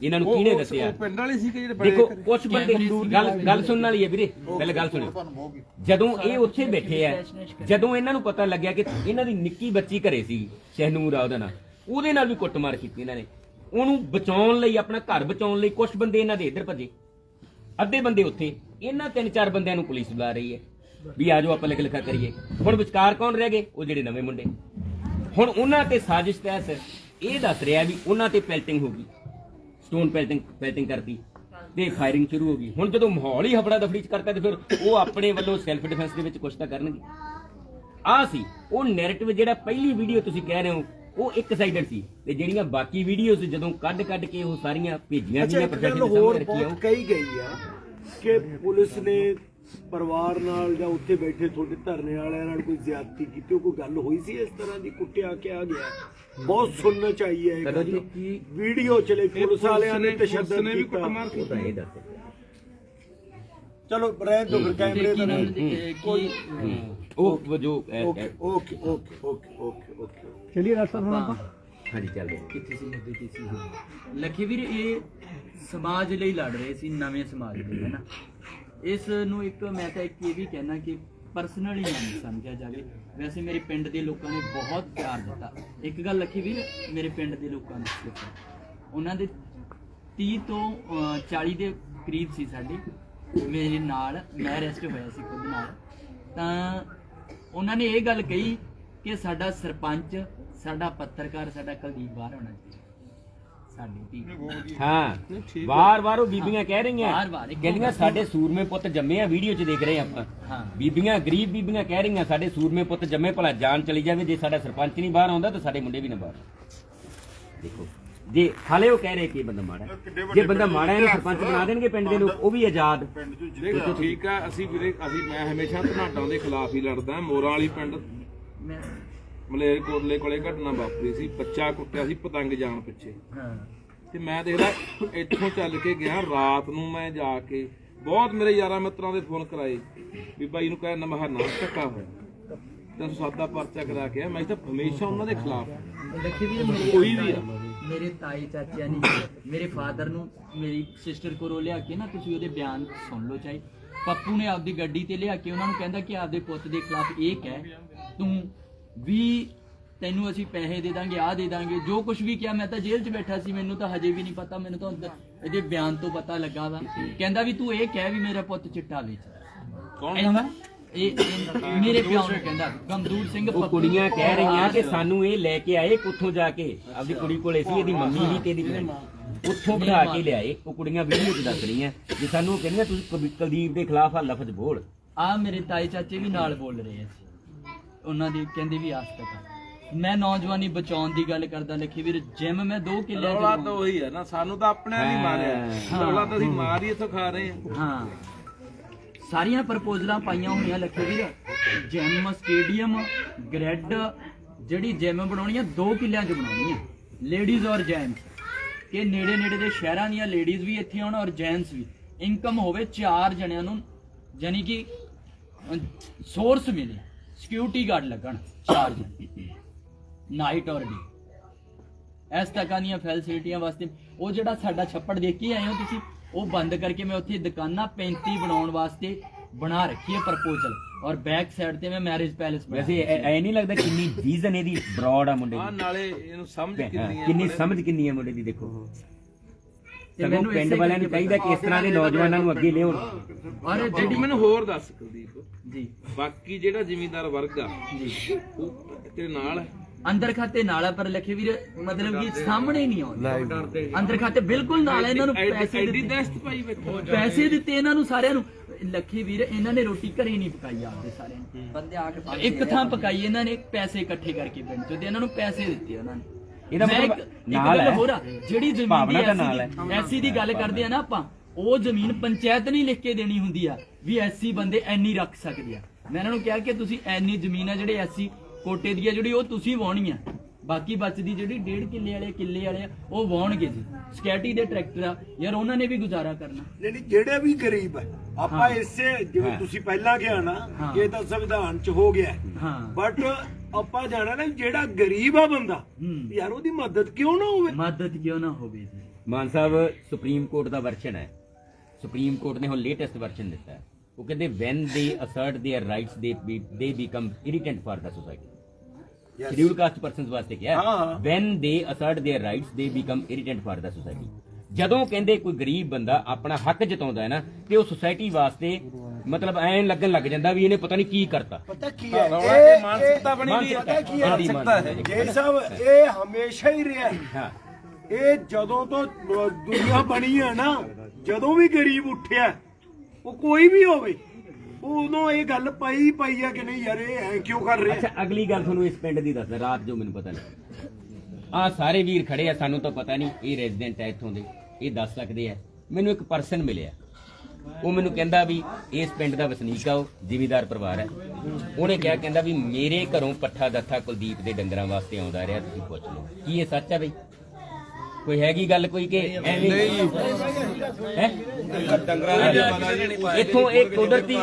ਇਹਨਾਂ ਨੂੰ ਕਿਹਨੇ ਦੱਸਿਆ? ਪਿੰਡ ਵਾਲੇ ਸੀ ਕਿ ਜਿਹੜੇ ਬੜੇ ਦੇਖੋ ਕੁਝ ਬੰਦੇ ਗੱਲ ਗੱਲ ਸੁਣਨ ਵਾਲੀ ਹੈ ਵੀਰੇ ਪਹਿਲੇ ਗੱਲ ਸੁਣਿਓ। ਜਦੋਂ ਇਹ ਉੱਥੇ ਬੈਠੇ ਆ ਜਦੋਂ ਇਹਨਾਂ ਨੂੰ ਪਤਾ ਲੱਗਿਆ ਕਿ ਇਹਨਾਂ ਦੀ ਨਿੱਕੀ ਬੱਚੀ ਘਰੇ ਸੀ ਸ਼ਹਿਨੂਰ ਆ ਉਹਦਾ ਨਾਂ ਉਹਦੇ ਨਾਲ ਵੀ ਕੁੱਟਮਾਰ ਕੀਤੀ ਇਹਨਾਂ ਨੇ। ਉਹਨੂੰ ਬਚਾਉਣ ਲਈ ਆਪਣਾ ਘਰ ਬਚਾਉਣ ਲਈ ਕੁਝ ਬੰਦੇ ਇਹਨਾਂ ਦੇ ਇੱਧਰ ਭੱਜੇ। ਅੱਧੇ ਬੰਦੇ ਉੱਥੇ ਇਹਨਾਂ ਤਿੰਨ ਚਾਰ ਬੰਦਿਆਂ ਨੂੰ ਪੁਲਿਸ ਬੁਲਾ ਰਹੀ ਹੈ ਵੀ ਆਜੋ ਆਪਾਂ ਲਿਖ ਲਿਖਾ ਕਰੀਏ। ਹੁਣ ਵਿਚਕਾਰ ਕੌਣ ਰਹਿ ਗਏ? ਉਹ ਜਿਹੜੇ ਨਵੇਂ ਮੁੰਡੇ। ਹੁਣ ਉਹਨਾਂ ਤੇ ਸਾਜ਼ਿਸ਼ ਤਹਿਤ ਇਹ ਦੱਸ ਰਿਹਾ ਵੀ ਉਹਨਾਂ ਤੇ ਪੈਲਟਿੰਗ ਹੋ ਗਈ। ਸਟੋਨ ਪੈਲਟਿੰਗ ਪੈਲਟਿੰਗ ਕਰਤੀ ਤੇ ਫਾਇਰਿੰਗ ਸ਼ੁਰੂ ਹੋ ਗਈ। ਹੁਣ ਜਦੋਂ ਮਾਹੌਲ ਹੀ ਹਫੜਾ ਦਫੜੀ ਚ ਕਰਤਾ ਤੇ ਫਿਰ ਉਹ ਆਪਣੇ ਵੱਲੋਂ ਸੈਲਫ ਡਿਫੈਂਸ ਦੇ ਵਿੱਚ ਕੁਛ ਤਾਂ ਕਰਨਗੇ। ਆ ਸੀ ਉਹ ਨੈਰੇਟਿਵ ਜਿਹੜਾ ਪਹਿਲੀ ਵੀਡੀਓ ਤੁਸੀਂ ਕਹਿ ਰਹੇ ਹੋ ਉਹ ਇੱਕ ਸਾਈਡਡ ਸੀ ਤੇ ਜਿਹੜੀਆਂ ਬਾਕੀ ਵੀਡੀਓਜ਼ ਜਦੋਂ ਕੱਢ ਕੱਢ ਕੇ ਉਹ ਸਾਰੀਆਂ ਭੇਜੀਆਂ ਗਈਆਂ ਹੋਰ ਸਾਹਮਣੇ ਰੱਖੀਆਂ। ਕਹੀ ਗਈ ਆ ਕਿ ਪੁਲਿਸ ਨੇ ਪਰਿਵਾਰ ਨਾਲ ਜਾਂ ਉੱਥੇ ਬੈਠੇ ਤੁਹਾਡੇ ਧਰਨੇ ਵਾਲਿਆਂ ਨਾਲ ਕੋਈ ਜ਼ਿਆਦਤੀ ਕੀਤੀ ਉਹ ਕੋਈ ਗੱਲ ਹੋਈ ਸੀ ਇਸ ਤਰ੍ਹਾਂ ਦੀ? ਕੁੱਟਿਆ ਕਿਹਾ ਗਿਆ? ਬਹੁਤ ਸੁਣਨਾ ਚਾਹੀਏ ਇਹ ਕਦੋਂ ਜੀ? ਗੱਲ। ਵੀਡੀਓ ਚਲੇ ਪੁਲਿਸ ਵਾਲਿਆਂ ਨੇ ਤਸ਼ੱਦਦ ਨੇ ਵੀ ਕੁੱਟਮਾਰ ਉਹ ਤਾਂ ਇਹ ਦੱਸ ਚਲੋ ਰਹਿਣ ਦੋ ਫਿਰ ਕੈਮਰੇ ਦਾ ਕੀ ਨਹੀਂ। ਕੀ ਉਹ ਜੋ okay okay okay okay okay okay. ਚਲਿਏ ਸਾਹਿਬ ਹੁਣ ਆਪਾਂ ਹਾਂਜੀ ਚੱਲਦੇ ਕਿੱਥੇ ਸੀ ਮੁੱਦੇ ਤੇ ਸੀ? ਲੱਖੀ ਵੀਰ ਇਹ ਸਮਾਜ ਲਈ ਲੜ ਰਹੇ ਸੀ ਨਵੇਂ ਸਮਾਜ ਲਈ ਹੈ ਨਾ? ਇਸ ਨੂੰ ਇੱਕ ਮੈਂ ਤਾਂ ਇੱਕ ਇਹ ਵੀ ਕਹਿਣਾ ਕਿ ਪਰਸਨਲੀ ਨਹੀਂ ਸਮਝਿਆ ਜਾਵੇ। ਵੈਸੇ ਮੇਰੇ ਪਿੰਡ ਦੇ ਲੋਕਾਂ ਨੇ ਬਹੁਤ ਪਿਆਰ ਦਿੱਤਾ। ਇੱਕ ਗੱਲ ਲੱਖੀ ਵੀਰ ਮੇਰੇ ਪਿੰਡ ਦੇ ਲੋਕਾਂ ਨੇ ਉਹਨਾਂ ਦੇ 30 ਤੋਂ ਅਹ, 40 ਦੇ ਕਰੀਬ ਸੀ ਸਾਡੀ। ਮੇਰੇ ਨਾਲ ਮੈਂ ਅਰੈਸਟ ਹੋਇਆ ਸੀ ਖੁਦ ਨਾਲ। ਤਾਂ ਉਹਨਾਂ ਨੇ ਇਹ ਗੱਲ ਕਹੀ ਕਿ ਸਾਡਾ ਸਰਪੰਚ ਸਾਡਾ ਪੱਤਰਕਾਰ ਸਾਡਾ ਕੁਲਦੀਪ ਬਾਹਰ ਹੋਣਾ ਚਾਹੀਦਾ। ਸਾਡੀ ਧੀ। ਹਾਂ ਵਾਰ-ਵਾਰ ਉਹ ਬੀਬੀਆਂ ਕਹਿ ਰਹੀਆਂ ਵਾਰ-ਵਾਰ, ਇੱਕੋ ਕਹਿੰਦੀਆਂ। ਸਾਡੇ ਸੂਰਮੇ ਪੁੱਤ ਜੰਮੇ ਆ ਵੀਡੀਓ 'ਚ ਦੇਖ ਰਹੇ ਆਪਾਂ। ਹਾਂ। ਬੀਬੀਆਂ ਗਰੀਬ ਬੀਬੀਆਂ ਕਹਿ ਰਹੀਆਂ ਸਾਡੇ ਸੂਰਮੇ ਪੁੱਤ ਜੰਮੇ ਭਲਾ ਜਾਨ ਚਲੀ ਜਾਵੇ ਜੇ ਸਾਡਾ ਸਰਪੰਚ ਨਹੀਂ ਬਾਹਰ ਆਉਂਦਾ ਤਾਂ ਸਾਡੇ ਮੁੰਡੇ ਵੀ ਨਾ ਬਾਹਰ। ਦੇਖੋ ਜੇ ਹਾਲੇ ਉਹ ਕਹਿ ਰਹੇ ਕਿ ਬੰਦਾ ਮਾੜਾ। ਜੇ ਬੰਦਾ ਮਾੜਾ ਇਹਨੂੰ ਸਰਪੰਚ ਬਣਾ ਦੇਣਗੇ ਪਿੰਡ ਦੇ ਲੋਕ ਉਹ ਵੀ ਆਜ਼ਾਦ। ਦੇਖੋ ਠੀਕ ਆ ਅਸੀਂ ਵੀਰੇ ਅਸੀਂ ਮੈਂ ਹਮੇਸ਼ਾ ਧਨਾਟਾਂ ਦੇ ਖਿਲਾਫ ਹੀ ਲੜਦਾ ਮੋਰਾਂ ਵਾਲੀ ਪਿੰਡ ਮੈਂ ਮਲੇਰ ਕੋਟਲੇ ਕੋਲੇ ਘਟਨਾ ਵਾਪਰੀ ਸੀ ਬੱਚਾ ਕੁੱਟਿਆ ਸੀ ਪਤੰਗ ਜਾਣ ਪਿੱਛੇ। ਹਾਂ। ਤੇ ਮੈਂ ਦੇਖਦਾ ਇੱਥੋਂ ਚੱਲ ਕੇ ਗਿਆ ਰਾਤ ਨੂੰ ਮੈਂ ਜਾ ਕੇ ਬਹੁਤ ਮੇਰੇ ਯਾਰਾਂ ਮਿੱਤਰਾਂ ਦੇ ਫੋਨ ਕਰਾਏ ਵੀ ਬਾਈ ਨੂੰ ਕਹਿ ਨਮਹਰ ਨਾ ਟੱਕਾ ਹੋਇਆ। ਤਾਂ ਸਾਦਾ ਪਰਚਾ ਕਰਾ ਕੇ। ਮੈਂ ਤਾਂ ਹਮੇਸ਼ਾ ਉਹਨਾਂ ਦੇ ਖਿਲਾਫ ਵੀਰ ਮੇਰੀ ਕੋਈ ਵੀ ਆ। ਮੇਰੇ ਤਾਈ ਚਾਚਿਆਂ ਨੇ ਮੇਰੇ ਫਾਦਰ ਨੂੰ ਮੇਰੀ ਸਿਸਟਰ ਕੋਲੋਂ ਲਿਆ ਕੇ ਨਾ ਤੁਸੀਂ ਉਹਦੇ ਬਿਆਨ ਸੁਣ ਲਓ ਚਾਹੀ। ਪੱਪੂ ਨੇ ਆਪਦੀ ਗੱਡੀ ਤੇ ਲਿਆ ਕੇ ਉਹਨਾਂ ਨੂੰ ਕਹਿੰਦਾ ਕਿ ਆਪਦੇ ਪੁੱਤ ਦੇ ਖਿਲਾਫ ਇਹ ਕਹਿ ਤੂੰ ਵੀ ਤੈਨੂੰ ਅਸੀਂ ਪੈਸੇ ਦੇ ਦਾਂਗੇ ਆ ਦੇ ਦਾਂਗੇ ਜੋ ਕੁਝ ਵੀ ਕਿਹਾ ਮੈਂ ਤਾਂ ਜੇਲ੍ਹ 'ਚ ਬੈਠਾ ਸੀ ਮੈਨੂੰ ਤਾਂ ਹਜੇ ਵੀ ਨਹੀਂ ਪਤਾ ਮੈਨੂੰ ਤਾਂ ਇਹਦੇ ਬਿਆਨ ਤੋਂ ਪਤਾ ਲੱਗਾ ਵਾ। ਕਹਿੰਦਾ ਵੀ ਤੂੰ ਇਹ ਕਹਿ ਵੀ ਮੇਰਾ ਪੁੱਤ ਚਿੱਟਾ ਵੇਚਦਾ ਕੌਣ ਇਹ ਇਹ- ਇਹ ਮੇਰੇ ਪਿਓ ਨੂੰ ਕਹਿੰਦਾ ਗਮਦੂਰ ਸਿੰਘ ਉਹ ਪੱਪੂ ਕੁੜੀਆਂ ਕਹਿ ਰਹੀਆਂ ਕਿ ਸਾਨੂੰ ਇਹ ਲੈ ਕੇ ਆਏ ਉੱਥੋਂ ਜਾ ਕੇ। ਆਪਦੀ ਕੁੜੀ ਕੋਲੇ ਸੀ ਇਹਦੀ ਮੰਮੀ ਵੀ ਤੇ ਇਹਦੀ ਭੈਣ। ਉੱਥੋਂ ਬਿਠਾ ਕੇ ਲਿਆਏ। ਉਹ ਕੁੜੀਆਂ ਵੀਡੀਓ 'ਚ ਦੱਸ ਰਹੀਆਂ। ਜੇ ਸਾਨੂੰ ਉਹ ਕਹਿੰਦੀਆਂ ਤੁਸੀਂ ਕਵੀ- ਕੁਲਦੀਪ ਦੇ ਖਿਲਾਫ ਆ ਲਫ਼ਜ਼ ਬੋਲ। ਆ ਮੇਰੇ ਤਾਏ ਚਾਚੇ ਵੀ ਨਾਲ ਬੋਲ ਰਹੇ ਸੀ ਉਹਨਾਂ ਦੀ ਕਹਿੰਦੇ ਵੀ ਆਸ ਤੱਕ ਆ। ਮੈਂ ਨੌਜਵਾਨੀ ਬਚਾਉਣ ਦੀ ਗੱਲ ਕਰਦਾ ਲਿਖੀ ਵੀਰ ਜਿਮ ਮੈਂ 2 ਕਿੱਲੇ ਰੌਲਾ ਤਾਂ ਉਹੀ ਹੈ ਨਾ ਸਾਨੂੰ ਤਾਂ ਆਪਣਿਆਂ ਨਹੀਂ ਮਾਰਿਆ। ਰੌਲਾ ਤਾਂ ਅਸੀਂ ਮਾਰ ਹੀ ਇੱਥੋਂ ਖਾ ਰਹੇ ਹਾਂ। ਹਾਂ। ਸਾਰੀਆਂ ਪ੍ਰਪੋਜ਼ਲਾਂ ਪਾਈਆਂ ਹੋਈਆਂ ਲੱਖੇ ਵੀਰ। ਜਿਮ ਸਟੇਡੀਅਮ ਗ੍ਰੈਡ ਜਿਹੜੀ ਜਿਮ ਬਣਾਉਣੀ ਆ 2 ਕਿੱਲਿਆਂ 'ਚ ਬਣਾਉਣੀ ਆ। ਲੇਡੀਜ਼ ਔਰ ਜੈਂਟਸ। ਕਿ ਨੇੜੇ ਨੇੜੇ ਦੇ ਸ਼ਹਿਰਾਂ ਦੀਆਂ ਲੇਡੀਜ਼ ਵੀ ਇੱਥੇ ਆਉਣ ਔਰ ਜੈਂਟਸ ਵੀ। ਇਨਕਮ ਹੋਵੇ ਚਾਰ ਜਣਿਆਂ ਨੂੰ ਯਾਨੀ ਕਿ ਸੋਰਸ ਮਿਲੇ। ਸਿਕਿਉਰਿਟੀ ਗਾਰਡ ਲੱਗਣ ਚਾਰ ਜਣੇ ਨਾਈਟ ਔਰ ਡੇ ਇਸ ਤਰ੍ਹਾਂ ਦੀਆਂ ਫੈਸਿਲਿਟੀਆਂ ਵਾਸਤੇ ਉਹ ਜਿਹੜਾ ਸਾਡਾ ਛੱਪੜ ਦੇਖ ਕੇ ਆਏ ਹੋ ਤੁਸੀਂ ਉਹ ਬੰਦ ਕਰਕੇ ਮੈਂ ਉੱਥੇ ਦੁਕਾਨਾਂ 35 ਬਣਾਉਣ ਵਾਸਤੇ ਬਣਾ ਰੱਖੀ ਹੈ ਪ੍ਰਪੋਜ਼ਲ ਔਰ ਬੈਕ ਸਾਈਡ ਤੇ ਮੈਂ ਮੈਰਿਜ ਪੈਲੇਸ ਵੈਸੇ ਐ ਐ ਨਹੀਂ ਲੱਗਦਾ ਕਿੰਨੀ ਵਿਜ਼ਨ ਇਹਦੀ ਬ੍ਰੌਡ ਆ ਮੁੰਡੇ ਆ ਦੀ ਨਾਲੇ ਇਹਨੂੰ ਸਮਝ ਹਾਂ, ਕਿੰਨੀ ਹੈ ਕਿੰਨੀ ਸਮਝ ਕਿੰਨੀ ਹੈ ਮੁੰਡੇ ਦੀ ਦੇਖੋ। ਸਗੋਂ ਮੈਨੂੰ ਪਿੰਡ ਇਸੇ ਵਾਲਿਆਂ ਨੂੰ ਚਾਹੀਦਾ ਕਿ ਇਸ ਤਰ੍ਹਾਂ ਦੇ ਨੌਜਵਾਨਾਂ ਨੂੰ ਅੱਗੇ ਲਿਆਉਣ। ਔਰ ਜਿਹੜੀ ਮੈਨੂੰ ਹੋਰ ਦੱਸ। ਕੁਲਦੀਪ ਜੀ। ਬਾਕੀ ਜਿਹੜਾ ਜ਼ਿਮੀਂਦਾਰ ਵਰਗ ਆ ਜੀ। ਉਹ ਤੇਰੇ ਨਾਲ ਹੈ। ਅੰਦਰ ਖਾਤੇ ਨਾਲ ਆ ਪਰ ਲਿਖੇ ਵੀਰ ਮਤਲਬ ਕਿ ਸਾਹਮਣੇ ਨਹੀਂ ਆਉਂਦੇ। ਅੰਦਰ ਖਾਤੇ ਬਿਲਕੁਲ ਨਾਲ ਆ, ਇਹਨਾਂ ਨੂੰ ਐਡੀ- ਪੈਸੇ ਐਡੀ ਦਿੱਤੇ। ਦਹਿਸ਼ਤ ਪਾਈ ਬੈਠੋ ਪੈਸੇ ਦਿੱਤੇ ਇਹਨਾਂ ਨੂੰ ਸਾਰਿਆਂ ਨੂੰ। ਲੱਖੀ ਵੀਰ ਇਹਨਾਂ ਨੇ ਰੋਟੀ ਘਰੇ ਨਹੀਂ ਪਕਾਈ ਆਪਦੇ ਸਾਰਿਆਂ ਨੇ। ਬੰਦੇ ਆ ਕੇ ਇੱਕ ਥਾਂ ਪਕਾਈ ਇਹਨਾਂ ਨੇ ਪੈਸੇ ਇਕੱਠੇ ਕਰਕੇ ਪਿੰਡ ਚੋਂ ਤੇ ਇਹਨਾਂ ਨੂੰ ਪੈਸੇ ਦਿੱਤੇ ਉਹਨਾਂ ਨੇ। ਇਹਦਾ ਮੈਂ ਮਤਲਬ ਇੱਕ- ਨਾਲ ਗੱਲ ਹੈ। ਹੋਰ ਆ, ਜਿਹੜੀ ਜ਼ਮੀਨ ਭਾਵਨਾ ਦੀ ਨਾਲ ਹੈ। ਐਸੀ ਐਸੀ ਦੀ ਗੱਲ ਕਰਦੇ ਆ ਨਾ ਆਪਾਂ ਉਹ ਜ਼ਮੀਨ ਪੰਚਾਇਤ ਨਹੀਂ ਲਿਖ ਕੇ ਦੇਣੀ ਹੁੰਦੀ ਆ ਵੀ ਐਸੀ ਬੰਦੇ ਐਨੀ ਰੱਖ ਸਕਦੇ ਆ ਮੈਂ ਇਹਨਾਂ ਨੂੰ ਕਿਹਾ ਕਿ ਤੁਸੀਂ ਐਨੀ ਜ਼ਮੀਨ ਆ ਜਿਹੜੇ ਐਸੀ ਕੋਟੇ ਦੀ ਆ ਜਿਹੜੀ ਉਹ ਤੁਸੀਂ ਵਾਹਣੀ ਆ ਬਾਕੀ ਬਚਦੀ ਜਿਹੜੀ ਡੇਢ ਕਿੱਲੇ ਵਾਲੇ ਕਿੱਲੇ ਵਾਲੇ ਆ ਉਹ ਵਾਹਣਗੇ ਜੀ ਸਕੈਟੀ ਦੇ ਟਰੈਕਟਰ ਆ ਯਾਰ ਉਹਨਾਂ ਨੇ ਵੀ ਗੁਜ਼ਾਰਾ ਕਰਨਾ ਨਹੀਂ ਜਿਹੜੇ ਵੀ ਗਰੀਬ ਹੈ ਆਪਾਂ। ਇਸੇ ਜਿਵੇਂ ਹਾਂ। ਤੁਸੀਂ ਪਹਿਲਾਂ ਕਿਹਾ ਨਾ ਹਾਂ। ਕਿ ਇਹ ਤਾਂ ਸੰਵਿਧਾਨ ਚ ਹੋ ਗਿਆ ਹਾਂ ਬਟ ਆਪਾਂ ਜਾਣਾ ਨਾ ਜਿਹੜਾ ਗਰੀਬ ਆ ਬੰਦਾ ਹੂੰ। ਯਾਰ ਉਹਦੀ ਮਦਦ ਕਿਉਂ ਨਾ ਹੋਵੇ? ਮਦਦ ਕਿਉਂ ਨਾ ਹੋਵੇ ਜੀ? ਮਾਨ ਸਾਹਿਬ ਸੁਪਰੀਮ ਕੋਰਟ ਦਾ ਵਰਸ਼ਨ ਹੈ। ਸੁਪਰੀਮ ਕੋਰਟ ਨੇ ਹੁਣ ਲੇਟੈਸਟ ਵਰਸ਼ਨ ਦਿੱਤਾ ਹੈ। ਉਹ ਕਹਿੰਦੇ when they ਅਸਰਟ their rights they they become irritant for the society schedule caste persons ਵਾਸਤੇ ਕਿਹਾ ਹਾਂ। When they assert their rights they become irritant for the society ਜਦੋਂ ਕਹਿੰਦੇ ਕੋਈ ਗਰੀਬ ਬੰਦਾ ਆਪਣਾ ਹੱਕ ਜਤਾਉਂਦਾ ਹੈ ਨਾ ਤੇ ਉਹ ਸੁਸਾਇਟੀ ਵਾਸਤੇ ਮਤਲਬ ਐਂ ਲੱਗਣ ਲੱਗ ਜਾਂਦਾ ਵੀ ਇਹਨੇ ਪਤਾ ਨਹੀਂ ਕੀ ਕਰਤਾ। ਪਤਾ ਕੀ ਹੈ? ਰੌਲਾ ਇਹ ਇਹ ਮਾਨਸਿਕਤਾ ਬਣੀ ਹੋਈ ਹੈ। ਪਤਾ ਕੀ ਹੈ? ਬੰਦੀ ਮਾਨਸਿਕਤਾ ਹੈ। ਜੇ ਸਾਹਿਬ ਇਹ ਹਮੇਸ਼ਾ ਹੀ ਰਿਹਾ ਹੈ। ਹਾਂ। ਇਹ ਜਦੋਂ ਤੋਂ ਅਹ, ਦੁਨੀਆ ਬਣੀ ਹੈ ਨਾ ਜਦੋਂ ਵੀ ਗਰੀਬ ਉੱਠਿਆ ਉਹ ਕੋਈ ਵੀ ਹੋਵੇ ਉਹ ਉਦੋਂ ਇਹ ਗੱਲ ਪਾਈ ਪਾਈ ਆ ਕਿ ਨਹੀਂ ਯਾਰ ਇਹ ਐ ਕਿਉਂ ਕਰ ਰਿਹਾ? ਅੱਛਾ ਅਗਲੀ ਗੱਲ ਤੁਹਾਨੂੰ ਇਸ ਪਿੰਡ ਦੀ ਦੱਸਦਾ ਰਾਤ ਜੋ ਮੈਨੂੰ ਪਤਾ ਨਹੀਂ। ਆ ਸਾਰੇ ਵੀਰ ਖੜੇ ਆ ਸਾਨੂੰ ਤਾਂ ਪਤਾ ਨਹੀਂ ਇਹ ਰੈਜ਼ੀਡੈਂਟ ਹੈ ਇੱਥੋਂ ਦੇ। ਇਹ ਦੱਸ ਸਕਦੇ ਆ। ਮੈਨੂੰ ਇੱਕ ਪਰਸਨ ਮਿਲਿਆ। ਉਹ ਮੈਨੂੰ ਕਹਿੰਦਾ ਵੀ ਇਸ ਪਿੰਡ ਦਾ ਵਸਨੀਕ ਆ, ਉਹ ਜ਼ਿਮੀਦਾਰ ਪਰਿਵਾਰ ਹੈ ਉਹਨੇ ਕਿਹਾ, ਕਹਿੰਦਾ ਵੀ ਮੇਰੇ ਘਰੋਂ ਪੱਠਾ ਦੱਥਾ ਕੁਲਦੀਪ ਦੇ ਡੰਗਰਾਂ ਵਾਸਤੇ ਆਉਂਦਾ ਰਿਹਾ, ਤੁਸੀਂ ਪੁੱਛ ਲਓ। ਕੀ ਇਹ ਸੱਚ ਹੈ ਬਈ? ਕੋਈ ਹੈਗੀ ਗੱਲ ਕੋਈ ਕਿ ਐਵੇਂ? ਹੈ? ਇੱਥੋਂ ਇਹ ਕੁਦਰਤੀ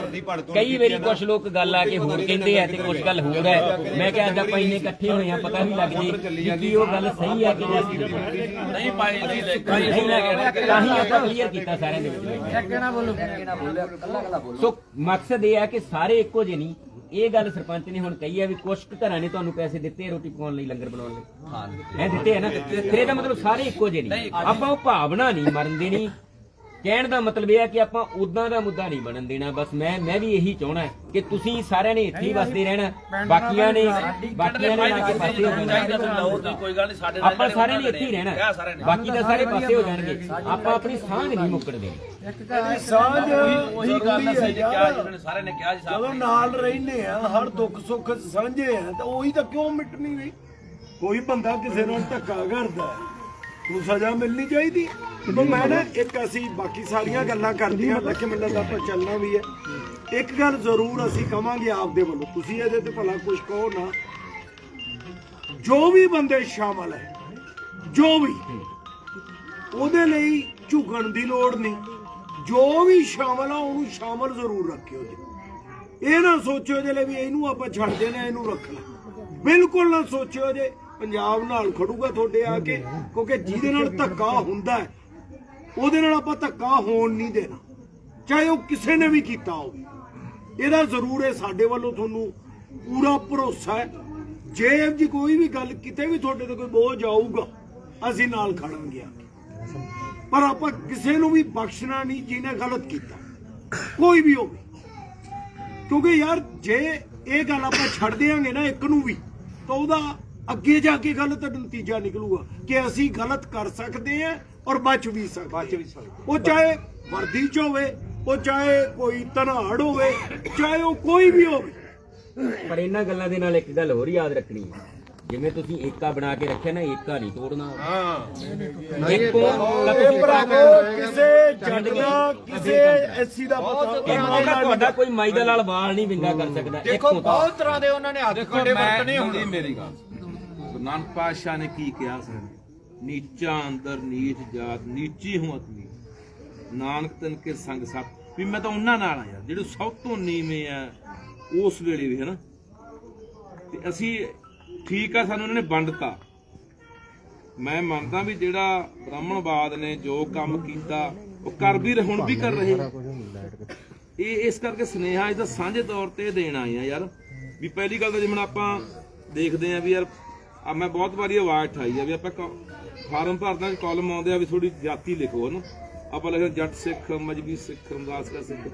ਕਈ ਵਾਰੀ ਕੁਝ ਲੋਕ ਗੱਲ ਆ ਕੇ ਹੋਰ ਕਹਿੰਦੇ ਆ ਤੇ ਕੁਝ ਗੱਲ ਹੋਰ ਹੈ। ਮੈਂ ਕਿਹਾ ਅੱਜ ਆਪਾਂ ਇੰਨੇ ਇਕੱਠੇ ਹੋਏ ਆ ਪਤਾ ਵੀ ਲੱਗ ਜੇ ਵੀ ਕੀ ਉਹ ਗੱਲ ਸਹੀ ਆ ਕਿ ਨਹੀਂ। ਨਹੀਂ ਪਾਈ ਜੀ। ਨਹੀਂ ਤਾਂ ਹੀ ਆਪਾਂ ਕਲੀਅਰ ਕੀਤਾ ਸਾਰਿਆਂ ਦੇ ਵਿੱਚ। ਸੋ ਮਕਸਦ ਇਹ ਹੈ ਕਿ ਸਾਰੇ ਇੱਕੋ ਜਿਹੇ ਨਹੀਂ ਇਹ ਗੱਲ ਸਰਪੰਚ ਨੇ ਹੁਣ ਕਹੀ ਹੈ ਵੀ ਕੁਝ ਕੁ ਘਰਾਂ ਨੇ ਤੁਹਾਨੂੰ ਪੈਸੇ ਦਿੱਤੇ ਆ ਰੋਟੀ ਪਕਾਉਣ ਲਈ ਲੰਗਰ ਬਣਾਉਣ ਲਈ। ਹਾਂ ਦਿੱਤੇ। ਆ ਨਾ? ਫਿਰ ਇਹਦਾ ਮਤਲਬ ਸਾਰੇ ਇੱਕੋ ਜਿਹੇ ਨਹੀਂ ਆਪਾਂ ਉਹ ਭਾਵਨਾ ਨਹੀਂ ਮਰਨ ਦੇਣੀ ਕਹਿਣ ਦਾ ਮਤਲਬ ਇਹ ਹੈ ਕਿ ਆਪਾਂ ਉਦਾਂ ਦਾ ਮੁੱਦਾ ਨਹੀਂ ਬਣਨ ਦੇਣਾ। ਬਸ ਮੈਂ ਮੈਂ ਵੀ ਇਹੀ ਚਾਹਣਾ ਕਿ ਤੁਸੀਂ ਸਾਰਿਆਂ ਨੇ ਇੱਥੇ ਹੀ ਵਸਦੇ ਰਹਿਣਾ। ਬਾਕੀਆਂ ਨੇ ਬਾਕੀਆਂ ਨੇ ਲਾ ਕੇ ਪਾਸੇ ਹੋ ਜਾਣਾ ਕੋਈ ਗੱਲ ਨਹੀਂ ਸਾਡੇ ਨਾਲ ਆਪਾਂ ਸਾਰਿਆਂ ਨੇ ਇੱਥੇ ਹੀ ਰਹਿਣਾ। ਬਾਕੀ ਤਾਂ ਸਾਰੇ ਪਾਸੇ ਹੋ ਜਾਣਗੇ। ਆਪਾਂ ਆਪਣੀ ਸਾਂਝ ਨਹੀਂ। ਮੁੱਕਣ ਦੇਣੀ। ਸਾਂਝ ਉਹੀ ਗੱਲ ਜ਼ਰੂਰੀ ਸਹੀ ਹੈ ਕਿਹਾ ਜਿਹਨਾਂ ਨੇ ਸਾਰਿਆਂ ਨੇ ਕਿਹਾ ਜੀ ਸਾਹਿਬ ਜਦੋਂ ਨਾਲ ਰਹਿੰਦੇ ਆ ਹਰ ਦੁੱਖ ਸੁੱਖ 'ਚ ਸਾਂਝੇ ਆ ਤਾਂ ਉਹੀ ਤਾਂ ਕਿਉਂ ਮਿਟਣੀ ਵੀ ਕੋਈ ਬੰਦਾ ਕਿਸੇ ਨਾਲ ਧੱਕਾ ਕਰਦਾ ਨੂੰ ਸਜ਼ਾ ਮਿਲਣੀ ਚਾਹੀਦੀ। ਮੈਂ ਨਾ ਇੱਕ ਅਸੀਂ ਬਾਕੀ ਸਾਰੀਆਂ ਗੱਲਾਂ ਕਰਦੀਆਂ ਲੱਖ ਮਿੰਟਾਂ ਦਾ ਆਪਾਂ ਚੱਲਣਾ ਵੀ ਹੈ। ਇੱਕ ਗੱਲ ਜ਼ਰੂਰ ਅਸੀਂ ਕਵਾਂਗੇ ਆਪਦੇ ਵੱਲੋਂ, ਤੁਸੀਂ ਇਹਦੇ ਤੇ ਭਲਾ ਕੁਝ ਕਹੋ ਨਾ। ਜੋ ਵੀ ਬੰਦੇ ਸ਼ਾਮਲ ਹੈ, ਜੋ ਵੀ, ਉਹਦੇ ਲਈ ਝੁਕਣ ਦੀ ਲੋੜ ਨਹੀਂ। ਜੋ ਵੀ ਸ਼ਾਮਲ ਆ, ਉਹਨੂੰ ਸ਼ਾਮਲ ਜ਼ਰੂਰ ਰੱਖਿਓ ਜੀ। ਇਹ ਨਾ ਸੋਚਿਓ ਜੇ ਲੈ ਵੀ ਇਹਨੂੰ ਆਪਾਂ ਛੱਡ ਦੇਣਾ, ਇਹਨੂੰ ਰੱਖਣਾ ਬਿਲਕੁਲ ਨਾ ਸੋਚਿਓ ਜੇ ਪੰਜਾਬ ਨਾਲ ਖੜੂਗਾ ਤੁਹਾਡੇ ਆ ਕੇ, ਕਿਉਂਕਿ ਜਿਹਦੇ ਨਾਲ ਧੱਕਾ ਹੁੰਦਾ ਹੈ ਉਹਦੇ ਨਾਲ ਆਪਾਂ ਧੱਕਾ ਹੋਣ ਨਹੀਂ ਦੇਣਾ। ਚਾਹੇ ਉਹ ਕਿਸੇ ਨੇ ਵੀ ਕੀਤਾ ਹੋਵੇ। ਇਹਦਾ ਜ਼ਰੂਰ ਹੈ ਸਾਡੇ ਵੱਲੋਂ ਤੁਹਾਨੂੰ ਪੂਰਾ ਭਰੋਸਾ ਹੈ। ਜੇ ਇਹੋ ਕੋਈ ਵੀ ਗੱਲ ਕਿਤੇ ਵੀ ਤੁਹਾਡੇ ਤੇ ਕੋਈ ਬੋਝ ਆਊਗਾ, ਅਸੀਂ ਨਾਲ ਖੜਾਂਗੇ ਆ ਪਰ ਆਪਾਂ ਕਿਸੇ ਨੂੰ ਵੀ ਬਖਸ਼ਣਾ ਨਹੀਂ ਜਿਹਨੇ ਗਲਤ ਕੀਤਾ। ਕੋਈ ਵੀ ਹੋਵੇ। ਕਿਉਂਕਿ ਯਾਰ ਜੇ ਇਹ ਗੱਲ ਆਪਾਂ ਛੱਡ ਦਿਆਂਗੇ ਨਾ ਇੱਕ ਨੂੰ ਵੀ, ਤਾਂ ਉਹਦਾ ਅੱਗੇ ਜਾ ਕੇ ਗਲਤ ਨਤੀਜਾ ਨਿਕਲੂਗਾ ਕਿ ਅਸੀਂ ਗਲਤ ਕਰ ਸਕਦੇ ਹਾਂ ਔਰ ਬਚ ਵੀ ਸਕਦੇ। ਬਚ ਵੀ ਸਕਦੇ। ਉਹ ਚਾਹੇ ਵਰਦੀ ਚ ਹੋਵੇ ਉਹ ਚਾਹੇ ਕੋਈ ਧਨਾੜ ਹੋਵੇ ਚਾਹੇ ਉਹ ਕੋਈ ਵੀ ਹੋਵੇ। ਪਰ ਇਹਨਾਂ ਗੱਲਾਂ ਦੇ ਨਾਲ ਇੱਕ ਗੱਲ ਹੋਰ ਯਾਦ ਰੱਖਣੀ ਹੈ। ਜਿਵੇਂ ਤੁਸੀਂ ਏਕਾ ਬਣਾ ਕੇ ਰੱਖਿਆ ਨਾ ਏਕਾ ਨਹੀਂ ਤੋੜਨਾ। ਹਾਂ। ਇੱਕੋ ਇਹ ਭਰਾਵੋ ਕਿਸੇ ਜੱਟ ਦਾ ਕਿਸੇ ਐਸੀ ਦਾ ਪਤਾ ਤੁਹਾਡਾ ਕੋਈ ਮਾਈ ਦਾ ਨਾਲ ਵਾਲ ਨਹੀਂ ਵਿੰਗਾ ਕਰ ਸਕਦਾ। ਦੇਖੋ ਇੱਕੋਂ ਤਾਂ। ਬਹੁਤ ਤਰ੍ਹਾਂ ਦੇ ਉਹਨਾਂ ਨੇ ਹੱਥ ਖੰਡੇ ਵਰਤਨੇ ਹੁਣ। ਜੀ ਮੇਰੀ ਗੱਲ ਗੁਰੂ ਨਾਨਕ ਪਾਤਸ਼ਾਹ ਨੇ ਕੀ ਕਿਹਾ ਸੀ? ਨੀਚਾ ਅੰਦਰ ਨੀਚ ਜਾਤ, ਨੀਚੀ ਹੂੰ ਅਤਨੀ। ਨਾਨਕ ਤਨ ਕੇ ਸੰਗ ਸਤ ਵੀ ਮੈਂ ਤਾਂ ਉਹਨਾਂ ਨਾਲ ਆ ਯਾਰ ਜਿਹੜੇ ਸਭ ਤੋਂ ਨੀਵੇਂ ਆ, ਉਸ ਵੇਲੇ ਵੀ, ਹਨਾ? ਤੇ ਅਸੀਂ ਠੀਕ ਆ, ਸਾਨੂੰ ਉਹਨਾਂ ਨੇ ਵੰਡਤਾ। ਮੈਂ ਮੰਨਦਾ ਵੀ ਜਿਹੜਾ ਬ੍ਰਾਹਮਣਵਾਦ ਨੇ ਜੋ ਕੰਮ ਕੀਤਾ, ਉਹ ਕਰ ਵੀ ਰਹੇ- ਹੁਣ ਵੀ ਕਰ ਰਹੇ। ਇਹ ਇਸ ਕਰਕੇ ਸੁਨੇਹਾ ਇਹਦਾ ਸਾਂਝੇ ਤੌਰ ਤੇ ਦੇਣ ਆਏ ਆ, ਯਾਰ। ਵੀ ਪਹਿਲੀ ਗੱਲ ਤਾਂ ਜਿਵੇਂ ਆਪਾਂ ਦੇਖਦੇ ਆ ਵੀ ਯਾਰ, ਆ ਮੈਂ ਬਹੁਤ ਵਾਰੀ ਆਵਾਜ਼ ਠਾਈ ਆ ਵੀ ਆਪਾਂ ਫਾਰਮ ਭਰਦਾ ਕਾਲਮ ਆਉਂਦੇ ਆ ਵੀ ਥੋੜੀ ਜਾਤੀ ਲਿਖੋ ਹਨਾ ਆਪਾਂ ਲਿਖਦੇ ਜੱਟ ਸਿੱਖ, ਮਜਬੀ ਸਿੱਖ ਰਮਦਾਸ ਦਾ ਸਿੱਖ।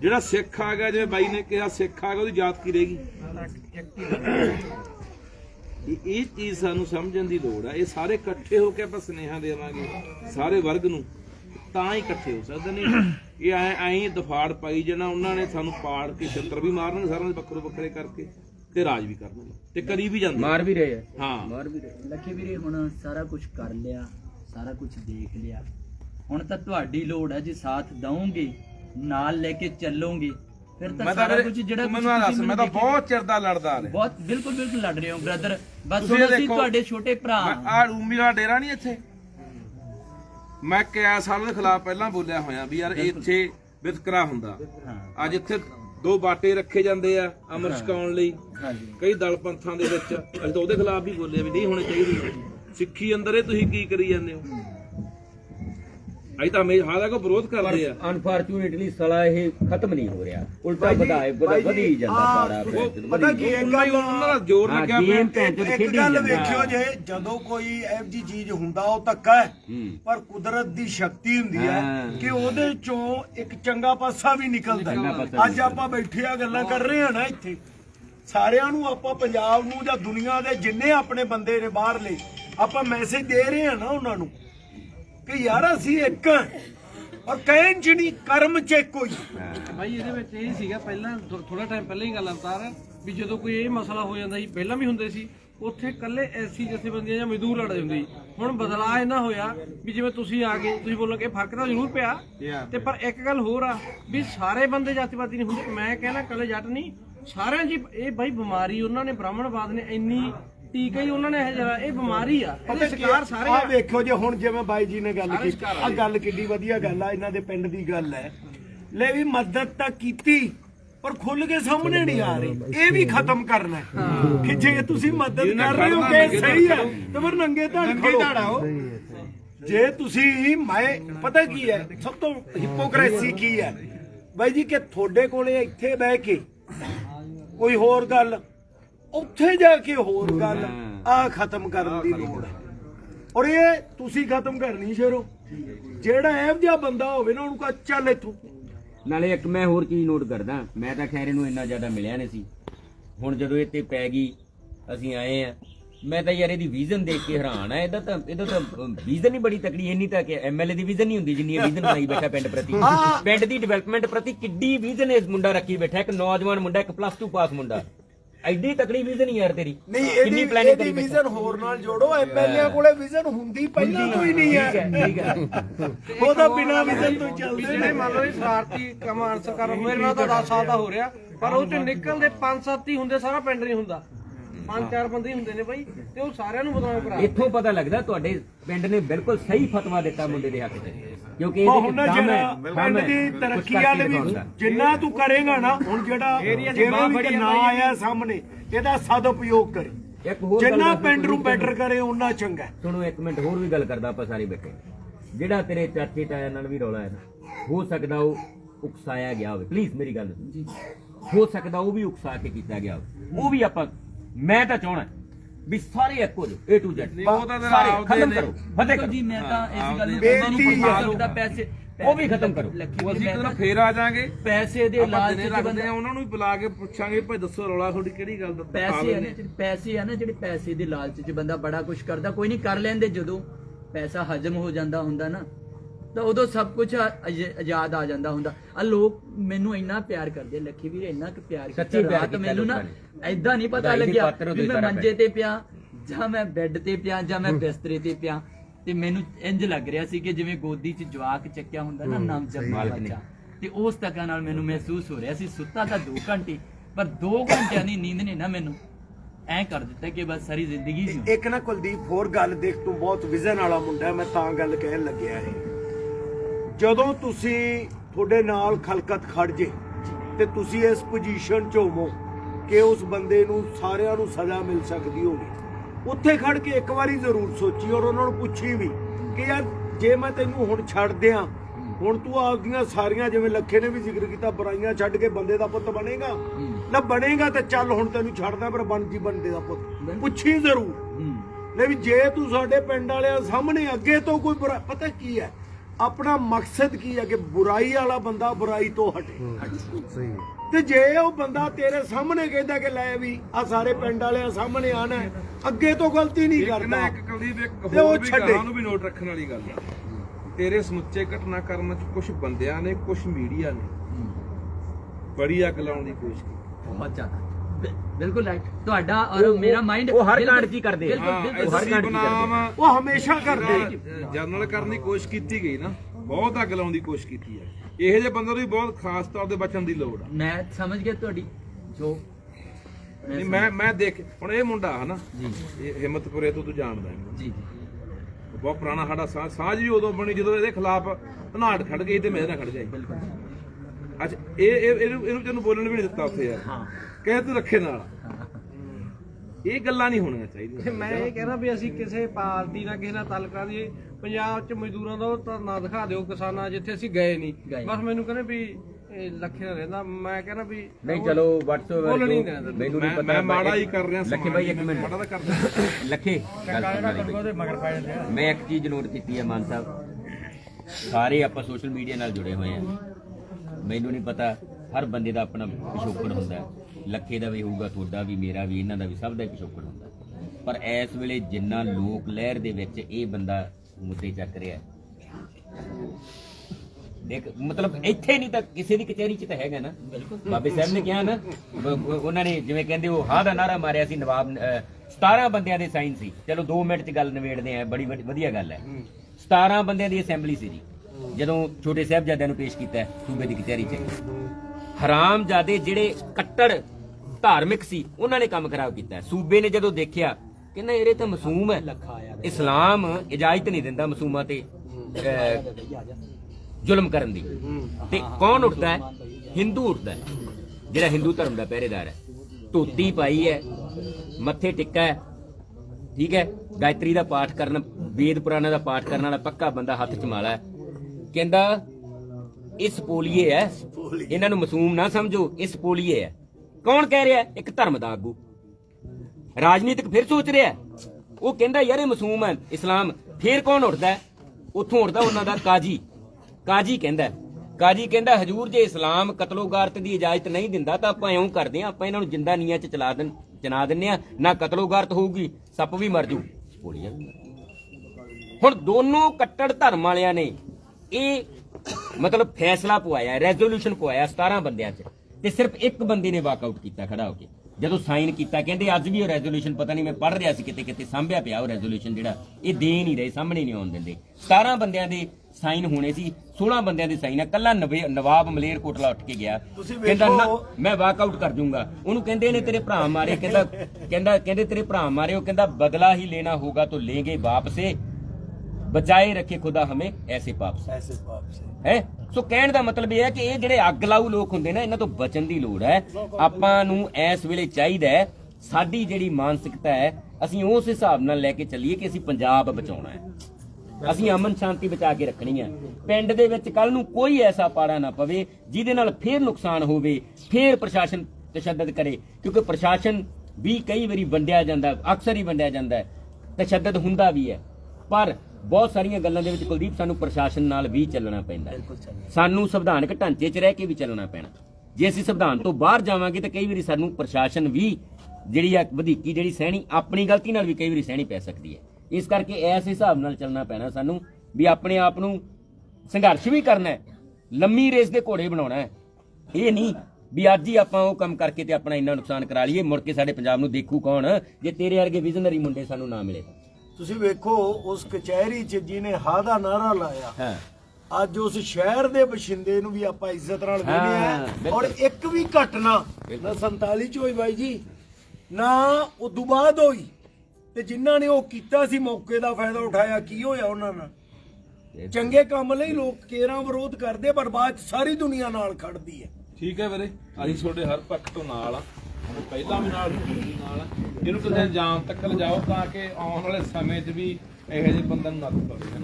ਜਿਹੜਾ ਸਿੱਖ ਆ ਗਿਆ, ਜਿਵੇਂ ਬਾਈ ਨੇ ਕਿਹਾ, ਸਿੱਖ ਆ ਗਿਆ, ਉਹਦੀ ਜਾਤ ਕੀ ਰਹੇਗੀ ਇਹ ਚੀਜ਼ ਸਾਨੂੰ ਸਮਝਣ ਦੀ ਲੋੜ ਆ। ਇਹ ਸਾਰੇ ਇਕੱਠੇ ਹੋ ਕੇ ਆਪਾਂ ਸਨੇਹਾ ਦੇਵਾਂਗੇ, ਸਾਰੇ ਵਰਗ ਨੂੰ। ਤਾਂ ਹੀ ਇਕੱਠੇ ਹੋ ਸਕਦੇ ਨੇ। ਇਹ ਐ, ਐਂ ਦਫਾੜ ਪਾਈ ਜਣਾ, ਉਹਨਾਂ ਨੇ ਸਾਨੂੰ ਪਾੜ ਕੇ ਛੱਤਰ ਵੀ ਮਾਰਨਗੇ ਸਾਰਿਆਂ ਦੇ ਵੱਖਰੇ ਵੱਖਰੇ ਕਰਕੇ। ਤੇ ਰਾਜ ਵੀ ਕਰਨਗੇ ਤੇ ਕਰੀ ਵੀ ਜਾਂਦੇ। ਮਾਰ ਵੀ ਰਹੇ ਆ। ਹਾਂ। ਮਾਰ ਵੀ ਰਹੇ। ਲੱਖੇ ਵੀਰੇ ਹੁਣ ਸਾਰਾ ਕੁਝ ਕਰ ਲਿਆ ਸਾਰਾ ਕੁਝ ਦੇਖ ਲਿਆ। ਹੁਣ ਤਾਂ ਤੁਹਾਡੀ ਲੋੜ ਹੈ ਜੇ ਸਾਥ ਦਵੋਗੇ ਨਾਲ ਲੈ ਕੇ ਚੱਲੋਗੇ। ਫਿਰ ਤਾਂ ਸਾਰਾ ਕੁਝ ਜਿਹੜਾ ਮੈਨੂੰ ਆਹ ਦੱਸ ਮੈਂ ਤਾਂ ਬਹੁਤ ਚਿਰ ਦਾ ਲੜਦਾ ਆ ਰਿਹਾ। ਬਹੁਤ ਬਿਲਕੁਲ ਬਿਲਕੁਲ ਲੜ ਰਹੇ ਹੋ ਬ੍ਰਦਰ ਬਸ ਤੁਸੀਂ ਤੁਹਾਡੇ ਛੋਟੇ ਭਰਾ ਆ ਰੂਮੀ ਦਾ ਡੇਰਾ ਨਹੀਂ ਇੱਥੇ? ਮੈਂ ਕਿਆ ਸਾਲ ਦੇ ਖਿਲਾਫ ਪਹਿਲਾਂ ਬੋਲਿਆ ਹੋਇਆ ਵੀ ਯਾਰ ਇੱਥੇ ਵਿਤਕਰਾ ਹੁੰਦਾ। ਅੱਜ ਇੱਥੇ ਦੋ ਬਾਟੇ ਰੱਖੇ ਜਾਂਦੇ ਆ ਅਮਰ ਛਕਾਉਣ ਲਈ। ਹਾਂਜੀ। ਕਈ ਦਲ ਪੰਥਾਂ ਦੇ ਵਿੱਚ। ਅਸੀਂ ਤਾਂ ਉਹਦੇ ਖਿਲਾਫ ਵੀ ਬੋਲੇ ਵੀ ਨਹੀਂ ਹੋਣੇ ਚਾਹੀਦੇ। ਸਿੱਖੀ ਅੰਦਰ ਇਹ ਤੁਸੀਂ ਕੀ ਕਰੀ ਜਾਂਦੇ ਹੋ। ਅਸੀਂ ਤਾਂ ਹਮੇਸ਼ਾ ਹਾਲਾ ਕੋ ਵਿਰੋਧ ਕਰਦੇ ਆ ਅਨਫੋਰਚੂਨੇਟਲੀ ਸਲਾ ਇਹ ਖਤਮ ਨਹੀਂ ਹੋ ਰਿਹਾ ਉਲਟਾ ਵਧਾਏ ਵਧੀ ਜਾਂਦਾ ਸਾਰਾ ਉਹ ਪਤਾ ਕੀ ਇੱਕ ਉਹਨਾਂ ਗੱਲ ਉਹਨਾਂ ਦਾ ਜ਼ੋਰ ਹਾਂ, ਲੱਗਿਆ ਗੇਮ ਪਿਆ ਭੈਣ ਚੋਦ ਇੱਕ ਖੇਡੀ ਗੱਲ ਜਾਂਦਾ। ਵੇਖਿਓ ਜੇ ਜਦੋਂ ਕੋਈ ਇਹੋ ਜੀ ਚੀਜ਼ ਹੁੰਦਾ ਉਹ ਧੱਕਾ ਹੈ ਹੂੰ। ਪਰ ਕੁਦਰਤ ਦੀ ਸ਼ਕਤੀ ਹੁੰਦੀ ਹੈ। ਕਿ ਉਹਦੇ ਚੋਂ ਇੱਕ ਚੰਗਾ ਪਾਸਾ ਵੀ ਨਿਕਲਦਾ ਹੈ। ਅੱਜ ਆਪਾਂ ਬੈਠੇ ਆ ਗੱਲਾਂ ਕਰ ਰਹੇ ਆ ਨਾ ਇੱਥੇ ਸਾਰਿਆਂ ਨੂੰ ਆਪਾਂ ਪੰਜਾਬ ਨੂੰ ਜਾਂ ਦੁਨੀਆ ਦੇ ਜਿੰਨੇ ਆਪਣੇ ਬੰਦੇ ਨੇ ਬਾਹਰਲੇ ਆਪਾਂ ਮੈਸੇਜ ਦੇ ਰਹੇ ਆ ਨਾ ਉਹਨਾਂ ਨੂੰ ਕਿ ਯਾਰ ਅਸੀਂ ਇੱਕ ਹਾਂ ਔਰ ਕਹਿਣ ਚ ਨਹੀਂ ਕਰਮ ਚ ਕੋਈ ਭਾਈ ਇਹਦੇ ਵਿੱਚ ਇਹ ਸੀਗਾ ਪਹਿਲਾਂ ਥੋੜਾ ਟਾਈਮ ਪਹਿਲਾਂ ਹੀ ਗੱਲ ਅਵਤਾਰ ਵੀ ਜਦੋਂ ਕੋਈ ਇਹ ਮਸਲਾ ਹੋ ਜਾਂਦਾ ਸੀ ਪਹਿਲਾਂ ਵੀ ਹੁੰਦੇ ਸੀ ਉੱਥੇ ਕੱਲੇ ਐਸੀ ਜਥੇਬੰਦੀਆਂ ਜਾਂ ਮਜ਼ਦੂਰ ਲੜਦੇ ਹੁੰਦੇ ਸੀ। ਹੁਣ ਬਦਲਾਅ ਇਹਨਾਂ ਹੋਇਆ ਵੀ ਜਿਵੇਂ ਤੁਸੀਂ ਆ ਗਏ ਤੁਸੀਂ ਬੋਲੋਗੇ ਫ਼ਰਕ ਤਾਂ ਜ਼ਰੂਰ ਪਿਆ ਤੇ ਪਰ ਇੱਕ ਗੱਲ ਹੋਰ ਆ ਵੀ ਸਾਰੇ ਬੰਦੇ ਜਾਤੀਵਾਦੀ ਨਹੀਂ ਹੁੰਦੇ। ਮੈਂ ਕਹਿੰਦਾ ਕੱਲੇ ਜੱਟ ਨਹੀਂ ਸਾਰਿਆਂ ਜੀ ਇਹ ਬਾਈ ਬਿਮਾਰੀ ਉਹਨਾਂ ਨੇ ਬ੍ਰਾਹਮਣਵਾਦ ਨੇ ਇੰਨੀ ਟੀਕਾ ਹੀ ਉਹਨਾਂ ਨੇ ਇਹ ਜਿਹੜਾ ਇਹ ਬਿਮਾਰੀ ਆ। ਇਹਦੇ ਸ਼ਿਕਾਰ ਸਾਰੇ ਆ। ਆ ਵੇਖੋ ਜੇ ਹੁਣ ਜਿਵੇਂ ਬਾਈ ਜੀ ਨੇ ਗੱਲ ਕੀਤੀ ਆ ਗੱਲ ਕਿੱਡੀ ਵਧੀਆ ਗੱਲ ਆ ਇਹਨਾਂ ਦੇ ਪਿੰਡ ਦੀ ਗੱਲ ਹੈ। ਲੈ ਵੀ ਮਦਦ ਤਾਂ ਕੀਤੀ ਪਰ ਖੁੱਲ ਕੇ ਸਾਹਮਣੇ ਨਹੀਂ ਆ ਰਹੀ। ਇਹ ਵੀ ਖਤਮ ਕਰਨਾ ਹੈ। ਕਿ ਜੇ ਤੁਸੀਂ ਮਦਦ ਕਰ ਰਹੇ ਹੋ ਕਿ ਸਹੀ ਹੈ ਤੇ ਫਿਰ ਨੰਗੇ ਧੜ ਖੜੋ। ਜੇ ਤੁਸੀਂ ਮੈਂ ਪਤਾ ਕੀ ਹੈ ਸਭ ਤੋਂ ਹਿਪੋਕ੍ਰੇਸੀ ਕੀ ਹੈ? ਬਾਈ ਜੀ ਕਿ ਤੁਹਾਡੇ ਕੋਲੇ ਇੱਥੇ ਬਹਿ ਕੇ ਕੋਈ ਹੋਰ ਗੱਲ ਉੱਥੇ ਜਾ ਕੇ ਹੋਰ ਗੱਲ ਆ ਖਤਮ ਕਰਨ ਦੀ ਲੋੜ ਹੈ। ਔਰ ਇਹ ਤੁਸੀਂ ਖਤਮ ਕਰਨੀ ਸ਼ੇਰੋ। ਜਿਹੜਾ ਇਹੋ ਜਿਹਾ ਬੰਦਾ ਹੋਵੇ ਨਾ ਉਹਨੂੰ ਕਹ ਚੱਲ ਇੱਥੋਂ। ਨਾਲੇ ਇੱਕ ਮੈਂ ਹੋਰ ਚੀਜ਼ ਨੋਟ ਕਰਦਾ। ਮੈਂ ਤਾਂ ਖੈਰ ਇਹਨੂੰ ਇੰਨਾ ਜ਼ਿਆਦਾ ਮਿਲਿਆ ਨਹੀਂ ਸੀ। ਹੁਣ ਜਦੋਂ ਇਹ ਤੇ ਪੈ ਗਈ ਅਸੀਂ ਆਏ ਆ ਮੈਂ ਤਾਂ ਯਾਰ ਇਹਦੀ ਵਿਜ਼ਨ ਦੇਖ ਕੇ ਹੈਰਾਨ ਆ ਇਹਦਾ ਤਾਂ ਇਹਦਾ ਤਾਂ ਵਿਜ਼ਨ ਹੀ ਬੜੀ ਤਕੜੀ ਇੰਨੀ ਤਾਂ ਕਿ ਐਮਐਲਏ ਦੀ ਵਿਜ਼ਨ ਨਹੀਂ ਹੁੰਦੀ ਜਿੰਨੀ ਇਹ ਵਿਜ਼ਨ ਬਣਾਈ ਬੈਠਾ ਪਿੰਡ ਪ੍ਰਤੀ। ਪਿੰਡ ਦੀ ਡਿਵੈਲਪਮੈਂਟ ਪ੍ਰਤੀ ਕਿੱਡੀ ਵਿਜ਼ਨ ਇਸ ਮੁੰਡਾ ਰੱਖੀ ਬੈਠਾ। ਇੱਕ ਨੌਜਵਾਨ ਮੁੰਡਾ ਇੱਕ ਪਲੱਸ 2 ਪਾਸ ਮੁੰਡਾ। ਐਡੀ ਤਕੜੀ ਵਿਜ਼ਨ ਯਾਰ ਤੇਰੀ। ਨਹੀਂ ਕਿੰਨੀ ਇਹਦੀ planning ਇਹਦੀ ਕਰੀ ਬੈਠਾ। ਵਿਜ਼ਨ ਹੋਰ ਨਾਲ ਜੋੜੋ ਐਮਐਲਏ ਕੋਲੇ ਵਿਜ਼ਨ ਹੁੰਦੀ ਪਹਿਲਾਂ ਤੋਂ ਹੀ ਨਹੀਂ ਠੀਕ ਹੈ। ਠੀਕ ਹੈ। ਉਹਦਾ ਬਿਨਾ ਵਿਜ਼ਨ ਤੋਂ ਵੀ ਚੱਲਦੇ ਜਿਹੜੇ ਨੇ ਮੰਨ ਲਓ ਇਹ ਸਵਾਰਥੀ ਕੰਮ ਆਨਸਰ ਕਰ ਮੇਰੇ ਨਾਲ ਤਾਂ 10 ਸਾਲ ਦਾ ਹੋ। ਰਿਹਾ ਪਰ ਉਹ ਚ ਨਿਕਲਦੇ 5-7 ਹੀ ਹੁੰਦੇ ਸਾਰਾ ਪਿੰਡ ਨਹੀਂ ਹੁੰਦਾ। ਪੰਜ ਚਾਰ ਬੰਦੇ ਹੁੰਦੇ ਨੇ ਬਾਈ ਤੇ ਉਹ ਸਾਰਿਆਂ ਨੂੰ ਬਦਨਾਮ ਕਰਾ ਇੱਥੋਂ ਪਤਾ ਲੱਗਦਾ ਤੁਹਾਡੇ ਪਿੰਡ ਨੇ ਬਿਲਕੁਲ ਸਹੀ ਫਤਵਾ ਦਿੱਤਾ ਮੁੰਡੇ ਦੇ ਹੱਕ 'ਚ ਕਿਉਂਕਿ ਉਹ ਇਹਦੇ ਹੁਣ ਚ ਨਾ ਦਮ ਜਿਹੜਾ ਹੈ ਪਿੰਡ ਦਮ ਹੈ, ਦੀ ਕੁਛ ਤਰੱਕੀ ਕਰਕੇ ਵਾਲੇ ਵੀ ਦਿਖਾਉਂਦਾ। ਜਿੰਨਾ ਤੂੰ ਕਰੇਗਾ ਨਾ ਹੁਣ ਜਿਹੜਾ ਜਿਵੇਂ ਵੀ ਕਿ ਨਾ ਆਇਆ ਸਾਹਮਣੇ ਇਹਦਾ ਸਦਉਪਯੋਗ ਕਰੇ। ਇੱਕ ਹੋਰ ਗੱਲ ਜਿੰਨਾ ਦੱਸ ਪਿੰਡ ਨੂੰ ਤੁਸੀਂ ਬੈਟਰ ਕਰੇ ਉਹਨਾਂ ਚੰਗਾ। ਸੁਣੋ ਇੱਕ ਮਿੰਟ ਹੋਰ ਵੀ ਗੱਲ ਕਰਦਾ ਆਪਾਂ ਸਾਰੇ ਬੈਠੇ ਜਿਹੜਾ ਤੇਰੇ ਚਾਚੇ ਤਾਇਆ ਨਾਲ ਵੀ ਰੌਲਾ ਹੈ ਨਾ ਹੋ ਸਕਦਾ ਉਹ ਉਕਸਾਇਆ ਗਿਆ ਹੋਵੇ। ਪਲੀਜ਼ ਮੇਰੀ ਗੱਲ ਸੁਣੋ ਹੋ ਸਕਦਾ ਉਹ ਵੀ ਉਕਸਾ ਕੇ ਕੀਤਾ ਗਿਆ ਹੋਵੇ। ਉਹ ਵੀ ਆਪਾਂ ਮੈਂ ਤਾਂ ਚਾਹਣਾ ਵੀ ਸਾਰੇ ਇੱਕੋ ਜਿਹੇ A to Z ਉਹ ਤਾਂ ਤੇਰਾ ਸਾਰੇ ਆਪਦੇ ਖਤਮ ਨੇ। ਕਰੋ ਫਤਿਹ ਜੀ ਮੈਂ ਤਾਂ ਇਸ ਗੱਲ ਨੂੰ ਹੈ। ਨੂੰ ਸਕਦਾ ਪੈਸੇ ਉਹ ਵੀ ਖਤਮ ਕਰੋ। ਲੱਖੀ ਉਹ ਅਸੀਂ ਮੈਂ ਕਿਹੜਾ ਤਾਂ ਫੇਰ ਆ ਜਾਾਂਗੇ ਪੈਸੇ ਦੇ ਆਪਾਂ ਲਾਲਚ ਦਿਨੇ ਚ ਰੱਖਦੇ ਬੰਦਾ ਆ ਉਹਨਾਂ ਨੂੰ ਵੀ ਬੁਲਾ ਕੇ ਪੁੱਛਾਂਗੇ ਭਾਈ ਦੱਸੋ ਰੌਲਾ ਤੁਹਾਡੀ ਕਿਹੜੀ ਗੱਲ ਦਾ ਪੈਸੇ ਆ ਨਾ ਜਿਹੜੇ ਪੈਸੇ ਆ ਨਾ ਜਿਹੜੇ ਪੈਸੇ ਦੇ ਲਾਲਚ 'ਚ ਬੰਦਾ ਬੜਾ ਕੁਝ ਕਰਦਾ ਕੋਈ ਨਹੀਂ ਕਰ ਲੈਂਦੇ ਜਦੋਂ ਪੈਸਾ ਹਜਮ ਹੋ ਜਾਂਦਾ ਹੁੰਦਾ ਨਾ ਤਾਂ ਉਦੋਂ ਸਭ ਕੁਝ ਆਜ਼ਾਦ ਆ ਜਾਂਦਾ ਹੁੰਦਾ। ਆ ਲੋਕ ਮੈਨੂੰ ਇੰਨਾ ਪਿਆਰ ਕਰਦੇ ਲੱਖੀ ਵੀਰ ਇੰਨਾ ਕਿ ਪਿਆਰ ਸੱਚੀ ਪਿਆਰ ਮੈਨੂੰ ਨਾ ਐਦਾਂ ਨਹੀਂ ਪਤਾ ਲੱਗਿਆ ਵੀ ਮੈਂ ਮੰਜੇ ਤੇ ਪਿਆ ਜਾਂ ਮੈਂ ਬੈੱਡ ਤੇ ਪਿਆ ਜਾਂ ਮੈਂ ਬਿਸਤਰੇ ਤੇ ਪਿਆ। ਤੇ ਮੈਨੂੰ ਇੰਜ ਲੱਗ ਰਿਹਾ ਸੀ ਕਿ ਜਿਵੇਂ ਗੋਦੀ 'ਚ ਜਵਾਕ ਚੱਕਿਆ ਹੁੰਦਾ ਨਾ ਨਮ ਨੇ। ਬੱਚਾ। ਤੇ ਉਸ ਤੱਕਾਂ ਨਾਲ ਮੈਨੂੰ ਮਹਿਸੂਸ ਹੋ ਰਿਹਾ ਸੀ ਸੁੱਤਾ ਤਾਂ 2 ਘੰਟੇ ਪਰ 2 ਘੰਟਿਆਂ ਦੀ ਨੀਂਦ ਨੇ ਨਾ ਮੈਨੂੰ ਐ ਕਰ ਦਿੱਤਾ ਕਿ ਬਸ ਸਾਰੀ ਜ਼ਿੰਦਗੀ ਸੀ ਇੱਕ ਨਾ ਕੁਲਦੀਪ ਹੋਰ ਗੱਲ ਦੇਖ ਤੂੰ ਬਹੁਤ ਵਿਜ਼ਨ ਵਾਲਾ ਮੁੰਡਾ ਹੈ, ਮੈਂ ਤਾਂ ਗੱਲ ਕਹਿਣ ਲੱਗਿਆ ਇਹ। ਜਦੋਂ ਤੁਸੀਂ ਤੁਹਾਡੇ ਨਾਲ ਖਲਕਤ ਖੜ ਜੇ ਤੇ ਤੁਸੀਂ ਇਸ ਪੋਜੀਸ਼ਨ 'ਚ ਹੋਵੋ ਕਿ ਉਸ ਬੰਦੇ ਨੂੰ ਸਾਰਿਆਂ ਨੂੰ ਸਜ਼ਾ ਮਿਲ ਸਕਦੀ ਹੋਵੇ। ਉੱਥੇ ਖੜ ਕੇ ਇੱਕ ਵਾਰੀ ਜ਼ਰੂਰ ਸੋਚੀ ਔਰ ਉਹਨਾਂ ਨੂੰ ਪੁੱਛੀ ਵੀ ਕਿ ਯਾਰ ਜੇ ਮੈਂ ਤੈਨੂੰ ਹੁਣ ਛੱਡ ਦਿਆਂ ਹੁਣ ਤੂੰ ਆਪਦੀਆਂ ਸਾਰੀਆਂ ਜਿਵੇਂ ਲੱਖੇ ਨੇ ਵੀ ਜ਼ਿਕਰ ਕੀਤਾ ਬੁਰਾਈਆਂ ਛੱਡ ਕੇ ਬੰਦੇ ਦਾ ਪੁੱਤ ਬਣੇਗਾ? ਨਾ ਬਣੇਗਾ ਤੇ ਚੱਲ ਹੁਣ ਤੈਨੂੰ ਛੱਡਦਾ ਪਰ ਬਣ ਜੀ ਬੰਦੇ ਦਾ ਪੁੱਤ। ਪੁੱਛੀ ਜ਼ਰੂਰ। ਹੂੰ। ਲੈ ਵੀ ਜੇ ਤੂੰ ਸਾਡੇ ਪਿੰਡ ਵਾਲਿਆਂ ਸਾਹਮਣੇ ਅੱਗੇ ਤੋਂ ਕੋਈ ਪਤਾ ਕੀ ਹੈ? ਆਪਣਾ ਮਕਸਦ ਕੀ ਹੈ ਕਿ ਬੁਰਾਈ ਵਾਲਾ ਬੰਦਾ ਬੁਰਾਈ ਤੋਂ ਹਟੇ। ਤੇ ਜੇ ਉਹ ਬੰਦਾ ਤੇਰੇ ਸਾਹਮਣੇ ਕਹਿੰਦਾ ਕਿ ਲੈ ਵੀ ਆ ਸਾਰੇ ਪਿੰਡ ਵਾਲਿਆਂ ਸਾਹਮਣੇ ਆਣਾ ਹੈ, ਅੱਗੇ ਤੋਂ ਗਲਤੀ ਨਹੀਂ ਕਰਦਾ। ਇੱਕ ਕੁਲਦੀਪ ਇੱਕ ਤੇ ਉਹ ਹੋਰ ਵੀ ਨੂੰ ਵੀ ਨੋਟ ਰੱਖਣ ਵਾਲੀ ਗੱਲ ਆ। ਤੇਰੇ ਸਮੁੱਚੇ ਘਟਨਾਕ੍ਰਮ ਚ ਕੁਝ ਬੰਦਿਆਂ ਨੇ ਕੁਝ ਮੀਡੀਆ ਨੇ ਬੜੀ ਅੱਗ ਲਾਉਣ ਦੀ ਕੋਸ਼ਿਸ਼ ਕੀਤੀ। ਬਹੁਤ ਜ਼ਿਆਦਾ। ਬਿਲਕੁਲ ਰਾਈਟ ਤੁਹਾਡਾ ਔਰ ਮੇਰਾ ਮਾਈਂਡ ਉਹ ਹਰ ਕਾਂਡ ਹੀ ਕਰਦੇ। ਬਿਲਕੁਲ ਹਰ ਐਸਸੀ ਘੰਟੇ ਕਰਦੇ। ਉਹ ਹਮੇਸ਼ਾ ਕਰਦੇ ਜਨਰਲ ਕਰਨ ਦੀ ਕੋਸ਼ਿਸ਼ ਕੀਤੀ ਗਈ ਨਾ। ਬਹੁਤ ਅੱਗ ਲਾਉਣ ਦੀ ਕੋਸ਼ਿਸ਼ ਕੀਤੀ ਹੈ ਇਹੋ ਜਿਹੇ ਬੰਦੇ ਨੂੰ ਵੀ ਬਹੁਤ ਖਾਸ ਤੌਰ ਤੇ ਬਚਣ ਦੀ ਲੋੜ ਆ। ਮੈਂ ਸਮਝ ਗਿਆ ਤੁਹਾਡੀ ਜੋ ਨਹੀਂ ਮੈਂ ਮੈਂ ਦੇਖ ਹੁਣ ਇਹ ਮੁੰਡਾ ਹੈ ਨਾ ਜੀ। ਇਹ ਹਿੰਮਤਪੁਰੇ ਤੋਂ ਤੂੰ ਜਾਣਦਾ ਹੈ ਜੀ ਜੀ। ਬਹੁਤ ਪੁਰਾਣਾ ਸਾਡਾ ਸਾਂਝ ਵੀ ਉਦੋਂ ਬਣੀ ਜਦੋਂ ਇਹਦੇ ਖਿਲਾਫ ਧਨਾੜ ਖੜ ਗਈ ਤੇ ਮੇਰੇ ਨਾਲ ਖੜ ਜਾਈ। ਬਿਲਕੁਲ। ਅੱਛਾ ਇਹ ਇਹ- ਇਹਨੂੰ ਇਹਨੂੰ ਤੈਨੂੰ ਬੋਲਣ ਵੀ ਨਹੀਂ ਦਿੱਤਾ ਉੱਥੇ ਯਾਰ। ਹਾਂ। ਕਹੇ ਤੂੰ ਰੱਖੇ ਨਾਲ। ਇਹ ਗੱਲਾਂ ਨਹੀਂ ਹੋਣੀਆਂ ਚਾਹੀਦੀਆਂ। ਮੈਂ ਇਹ ਕਹਿਣਾ ਵੀ ਅਸੀਂ ਕਿਸੇ ਪਾਰਟੀ ਨਾਲ ਕਿਸੇ ਨਾਲ ਤਾਲੁਕਾ ਦੀ ਪੰਜਾਬ 'ਚ ਮਜ਼ਦੂਰਾਂ ਦਾ ਉਹ ਧਰਨਾ ਦਿਖਾ ਦਿਓ ਕਿਸਾਨਾਂ ਜਿੱਥੇ ਅਸੀਂ ਗਏ ਨਹੀਂ। ਬਸ ਮੈਨੂੰ ਕਹਿੰਦੇ ਵੀ ਇਹ ਲੱਖੇ ਨਾਲ ਰਹਿੰਦਾ। ਮੈਂ ਕਹਿੰਦਾ ਵੀ ਨਹੀਂ ਚਲੋ ਦਿੰਦੇ। ਮੈਨੂੰ ਨਹੀਂ ਪਤਾ ਮੈਂ ਮਾੜਾ ਹੀ ਕਰ ਰਿਹਾ ਲੱਖੇ ਭਾਈ ਇੱਕ ਮਿੰਟ। ਮਾੜਾ ਤਾਂ ਕਰਦਾ ਲੱਖੇ। ਮੈਂ ਇੱਕ ਚੀਜ਼ ਨੋਟ ਕੀਤੀ ਹੈ ਮਾਨ ਸਾਹਿਬ। ਸਾਰੇ ਆਪਾਂ ਸੋਸ਼ਲ ਮੀਡੀਆ ਨਾਲ ਜੁੜੇ ਹੋਏ ਆ। ਮੈਨੂੰ ਨਹੀਂ ਪਤਾ ਹਰ ਬੰਦੇ ਦਾ ਆਪਣਾ ਪਿਛੋਕੜ ਹੁੰਦਾ। ਲੱਖੇ ਦਾ ਵੀ ਹੋਊਗਾ ਤੁਹਾਡਾ ਵੀ ਮੇਰਾ ਵੀ ਇਹਨਾਂ ਦਾ ਵੀ ਸਭ ਦਾ ਹੀ ਪਿਛੋਕੜ ਹੁੰਦਾ। ਪਰ ਇਸ ਵੇਲੇ ਜਿੰਨਾ ਲੋਕ ਲਹਿਰ ਦੇ ਵਿੱਚ ਇਹ ਬੰਦਾ ਮੁੱਦੇ ਚੱਕ ਰਿਹਾ ਹੈ, ਦੇਖ ਮਤਲਬ ਇੱਥੇ ਨਹੀਂ ਤਾਂ ਕਿਸੇ ਦੀ ਕਚਹਿਰੀ 'ਚ ਤਾਂ ਹੈਗਾ ਨਾ। ਬਾਬੇ ਸਾਹਿਬ ਨੇ ਕਿਹਾ ਨਾ ਉਹਨਾਂ ਨੇ ਜਿਵੇਂ ਕਹਿੰਦੇ ਉਹ ਹਾਂ ਦਾ ਨਾਰਾ ਮਾਰਿਆ ਸੀ ਨਵਾਬ ਅਹ, 17 ਬੰਦਿਆਂ ਦੇ ਸਾਈਨ ਸੀ। ਚਲੋ 2 ਮਿੰਟ 'ਚ ਗੱਲ ਨਿਬੇੜਦੇ ਆ ਬੜੀ ਵਧੀਆ ਗੱਲ ਹੈ। 17 ਬੰਦਿਆਂ ਦੀ ਅਸੈਂਬਲੀ ਸੀ ਜੀ। ਜਦੋਂ ਛੋਟੇ ਸਾਹਿਬਜ਼ਾਦਿਆਂ ਨੂੰ ਪੇਸ਼ ਕੀਤਾ ਸੂਬੇ ਦੀ ਕਚਹਿਰੀ 'ਚ। ਹਰਾਮਜ਼ਾਦੇ ਜਿਹੜੇ ਕੱਟੜ ਧਾਰਮਿਕ ਸੀ, ਉਹਨਾਂ ਨੇ ਕੰਮ ਖਰਾਬ ਕੀਤਾ ਸੂਬੇ ਨੇ ਜਦੋਂ ਦੇਖਿਆ ਕਹਿੰਦਾ ਇਹ ਤਾਂ ਮਾਸੂਮ ਹੈ। ਇਸਲਾਮ ਇਜਾਜ਼ਤ ਨਹੀਂ ਦਿੰਦਾ ਮਾਸੂਮਾਂ ਤੇ ਜ਼ੁਲਮ ਕਰਨ ਦੀ। ਤੇ ਕੌਣ ਉੱਠਦਾ ਹੈ? ਹਿੰਦੂ ਉੱਠਦਾ ਹੈ। ਜਿਹੜਾ ਹਿੰਦੂ ਧਰਮ ਦਾ ਪਹਿਰੇਦਾਰ ਹੈ। ਧੋਤੀ ਪਾਈ ਹੈ, ਮੱਥੇ ਟਿੱਕਾ ਹੈ, ਠੀਕ ਹੈ? ਗਾਇਤਰੀ ਦਾ ਪਾਠ ਕਰਨ, ਵੇਦ ਪੁਰਾਣਾ ਦਾ ਪਾਠ ਕਰਨ ਵਾਲਾ ਪੱਕਾ ਬੰਦਾ ਹੱਥ ਚ ਮਾਲਾ ਹੈ। ਕਹਿੰਦਾ ਇਸ ਪੋਲੀਏ ਹੈ। ਇਹਨਾਂ ਨੂੰ ਮਾਸੂਮ ਨਾ ਸਮਝੋ, ਇਸ ਪੋਲੀਏ ਹੈ। ਕੌਣ ਕਹਿ ਰਿਹਾ ਇੱਕ ਧਰਮ ਦਾ ਆਗੂ। ਰਾਜਨੀਤਿਕ ਫਿਰ ਸੋਚ ਰਿਹਾ ਉਹ ਕਹਿੰਦਾ, ਯਾਰ ਇਹ ਮਾਸੂਮ ਹੈ, ਇਸਲਾਮ। ਫਿਰ ਕੌਣ ਉੱਠਦਾ ਉੱਥੋਂ ਉੱਠਦਾ ਉਹਨਾਂ ਦਾ ਕਾਜੀ। ਕਾਜੀ ਕਹਿੰਦਾ ਕਾਜੀ ਕਹਿੰਦਾ, ਹਜੂਰ, ਜੇ ਇਸਲਾਮ ਕਤਲੋਗਾਰਤ ਦੀ ਇਜਾਜ਼ਤ ਨਹੀਂ ਦਿੰਦਾ, ਤਾਂ ਆਪਾਂ ਇਉਂ ਕਰਦੇ ਹਾਂ, ਆਪਾਂ ਇਹਨਾਂ ਨੂੰ ਜਿੰਦਾ ਨੀਆਂ 'ਚ ਚਲਾ ਦੇਣ ਚਨਾ ਦਿੰਨੇ ਆ ਨਾ ਕਤਲੋਗਾਰਤ ਹੋਊਗੀ, ਸੱਪ ਵੀ ਮਰ ਜੂ। ਪੋਲੀਆ। ਹੁਣ ਦੋਨੋਂ ਕੱਟੜ ਧਰਮ ਵਾਲਿਆਂ ਨੇ ਇਹ ਮਤਲਬ ਫੈਸਲਾ ਪਵਾਇਆ ਰੈਜ਼ੋਲੂਸ਼ਨ ਪਵਾਇਆ 17 ਬੰਦਿਆਂ 'ਚ ਤੇ ਸਿਰਫ ਇੱਕ ਬੰਦੇ ਨੇ ਵਾਕਆਊਟ ਕੀਤਾ ਖੜਾ ਹੋ ਕੇ। ਜਦੋਂ ਸਾਈਨ ਕੀਤਾ ਕਹਿੰਦੇ ਅੱਜ ਵੀ ਉਹ ਰੈਜ਼ੋਲੂਸ਼ਨ ਪਤਾ ਨਹੀਂ ਮੈਂ ਪੜ ਰਿਹਾ ਸੀ ਕਿਤੇ ਕਿਤੇ ਸਾਂਭਿਆ ਪਿਆ ਉਹ ਰੈਜ਼ੋਲੂਸ਼ਨ ਜਿਹੜਾ ਇਹ ਦੇ ਨਹੀਂ ਰਹੇ ਸਾਹਮਣੇ ਨਹੀਂ ਆਉਣ ਦਿੰਦੇ। 17 ਬੰਦਿਆਂ ਦੇ ਸਾਈਨ ਹੋਣੇ ਸੀ 16 ਬੰਦਿਆਂ ਦੇ ਸਾਈਨ ਆ। ਕੱਲਾ ਨਵਾਬ ਮਲੇਰ ਕੋਟਲਾ ਉੱਠ ਕੇ ਗਿਆ। ਕਹਿੰਦਾ ਮੈਂ ਵਾਕ ਆਊਟ ਕਰ ਦੂੰਗਾ ਉਹਨੂੰ ਕਹਿੰਦੇ ਨੇ ਤੇਰੇ ਭਰਾ ਮਾਰੇ ਕਹਿੰਦਾ ਕਹਿੰਦਾ ਕਹਿੰਦੇ ਤੇਰੇ ਭਰਾ ਮਾਰੇ ਉਹ ਕਹਿੰਦਾ ਬਦਲਾ ਹੀ ਲੈਣਾ ਹੋਗਾ ਤੋ ਲੇਗੇ ਵਾਪਸੇ। ਬਚਾਏ ਰੱਖੇ ਖੁਦਾ ਹਮੇ ਐਸੇ ਪਾਪ ਸੇ। ਐਸੇ ਪਾਪ ਸੇ। ਹੈ? ਸੋ ਕਹਿਣ ਦਾ ਮਤਲਬ ਇਹ ਹੈ ਕਿ ਇਹ ਜਿਹੜੇ ਅੱਗ ਲਾਊ ਲੋਕ ਹੁੰਦੇ ਨੇ ਇਹਨਾਂ ਤੋਂ ਬਚਣ ਦੀ ਲੋੜ ਹੈ। ਆਪਾਂ ਨੂੰ ਇਸ ਵੇਲੇ ਚਾਹੀਦਾ ਹੈ ਸਾਡੀ ਜਿਹੜੀ ਮਾਨਸਿਕਤਾ ਹੈ ਅਸੀਂ ਉਸ ਹਿਸਾਬ ਨਾਲ ਲੈ ਕੇ ਚੱਲੀਏ ਕਿ ਅਸੀਂ ਪੰਜਾਬ ਬਚਾਉਣਾ ਹੈ। ਅਸੀਂ ਅਮਨ ਸ਼ਾਂਤੀ ਬਚਾ ਕੇ ਰੱਖਣੀ ਹੈ। ਪਿੰਡ ਦੇ ਵਿੱਚ ਕੱਲ ਨੂੰ ਕੋਈ ਐਸਾ ਪਾੜਾ ਨਾ ਪਵੇ ਜਿਹਦੇ ਨਾਲ ਫੇਰ ਨੁਕਸਾਨ ਹੋਵੇ ਫੇਰ ਪ੍ਰਸ਼ਾਸਨ ਤਸ਼ੱਦਦ ਕਰੇ। ਕਿਉਂਕਿ ਪ੍ਰਸ਼ਾਸਨ ਵੀ ਕਈ ਵਾਰੀ ਵੰਡਿਆ ਜਾਂਦਾ ਅਕਸਰ ਹੀ ਵੰਡਿਆ ਜਾਂਦਾ ਹੈ। ਤਸ਼ੱਦਦ ਹੁੰਦਾ ਵੀ ਹੈ। ਪਰ ਬਹੁਤ ਸਾਰੀਆਂ ਗੱਲਾਂ ਦੇ ਵਿੱਚ ਕੁਲਦੀਪ ਸਾਨੂੰ ਪ੍ਰਸ਼ਾਸਨ ਨਾਲ ਵੀ ਚੱਲਣਾ ਪੈਂਦਾ। ਹੈ ਸਾਨੂੰ ਸੰਵਿਧਾਨਕ ਢਾਂਚੇ 'ਚ ਰਹਿ ਕੇ ਵੀ ਚੱਲਣਾ ਪੈਣਾ। ਜੇ ਅਸੀਂ ਸੰਵਿਧਾਨ ਤੋਂ ਬਾਹਰ ਜਾਵਾਂਗੇ ਤਾਂ ਕਈ ਵਾਰੀ ਸਾਨੂੰ ਪ੍ਰਸ਼ਾਸਨ ਵੀ ਜਿਹੜੀ ਆ ਵਧੀਕੀ ਜਿਹੜੀ ਸਹਿਣੀ ਆਪਣੀ ਗਲਤੀ ਨਾਲ ਵੀ ਕਈ ਵਾਰੀ ਸਹਿਣੀ ਪੈ ਸਕਦੀ ਹੈ। ਇਸ ਕਰਕੇ ਇਸ ਹਿਸਾਬ ਨਾਲ ਚੱਲਣਾ ਪੈਣਾ ਸਾਨੂੰ ਵੀ ਆਪਣੇ ਆਪ ਨੂੰ ਸੰਘਰਸ਼ ਵੀ ਕਰਨਾ ਹੈ ਲੰਮੀ ਰੇਸ ਦੇ ਘੋੜੇ ਬਣਾਉਣਾ ਹੈ। ਇਹ ਨਹੀਂ ਵੀ ਅੱਜ ਹੀ ਆਪਾਂ ਉਹ ਕੰਮ ਕਰਕੇ ਤੇ ਆਪਣਾ ਇੰਨਾ ਨੁਕਸਾਨ ਕਰਾ ਲਈਏ ਮੁੜ ਕੇ ਸਾਡੇ ਪੰਜਾਬ ਨੂੰ ਦੇਖੂ ਕੌਣ ਜੇ ਤੇਰੇ ਵਰਗੇ ਵਿਜ਼ਨਰੀ ਮੁੰਡੇ ਸਾਨੂੰ ਨਾ ਮਿਲੇ ਤਾਂ। ਤੁਸੀਂ ਵੇਖੋ ਉਸ ਕਚਹਿਰੀ 'ਚ ਜਿਹਨੇ ਹਾਂ ਦਾ ਨਾਰਾ ਲਾਇਆ ਹਾਂ। ਅੱਜ ਉਸ ਸ਼ਹਿਰ ਦੇ ਬਸ਼ਿੰਦੇ ਨੂੰ ਵੀ ਆਪਾਂ ਇੱਜ਼ਤ ਨਾਲ ਹਾਂ, ਵੇਖਦੇ ਆ ਬਿਲਕੁਲ। ਔਰ ਇੱਕ ਵੀ ਘਟਨਾ ਨਾ 47 ਚ ਹੋਈ ਬਾਈ ਜੀ ਨਾ ਉਦੋਂ ਬਾਅਦ ਹੋਈ। ਤੇ ਜਿਨ੍ਹਾਂ ਨੇ ਉਹ ਕੀਤਾ ਸੀ ਮੌਕੇ ਦਾ ਫਾਇਦਾ ਉਠਾਇਆ ਕੀ ਹੋਇਆ ਉਹਨਾਂ ਨਾਲ? ਚੰਗੇ ਕੰਮ ਲਈ ਲੋਕ ਕੇਰਾਂ ਵਿਰੋਧ ਕਰਦੇ ਪਰ ਬਾਅਦ ਸਾਰੀ ਦੁਨੀਆ ਨਾਲ ਖੜਦੀ ਹੈ। ਠੀਕ ਹੈ ਵੀਰੇ ਅਸੀਂ ਤੁਹਾਡੇ ਹਰ ਪੱਖ ਤੋਂ ਨਾਲ ਆ ਹੁਣ ਪਹਿਲਾਂ ਵੀ ਨਾਲ ਆ ਇਹਨੂੰ ਤੁਸੀਂ ਅੰਜਾਮ ਤੱਕ ਲਿਜਾਓ ਤਾਂ ਕਿ ਆਉਣ ਵਾਲੇ ਸਮੇਂ 'ਚ ਵੀ ਇਹੋ ਜਿਹੇ ਬੰਦਿਆਂ ਨੂੰ ਪਵੇ।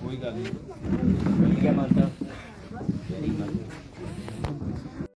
ਕੋਈ ਗੱਲ ਨਹੀਂ ਠੀਕ ਹੈ ਸਾਹਿਬ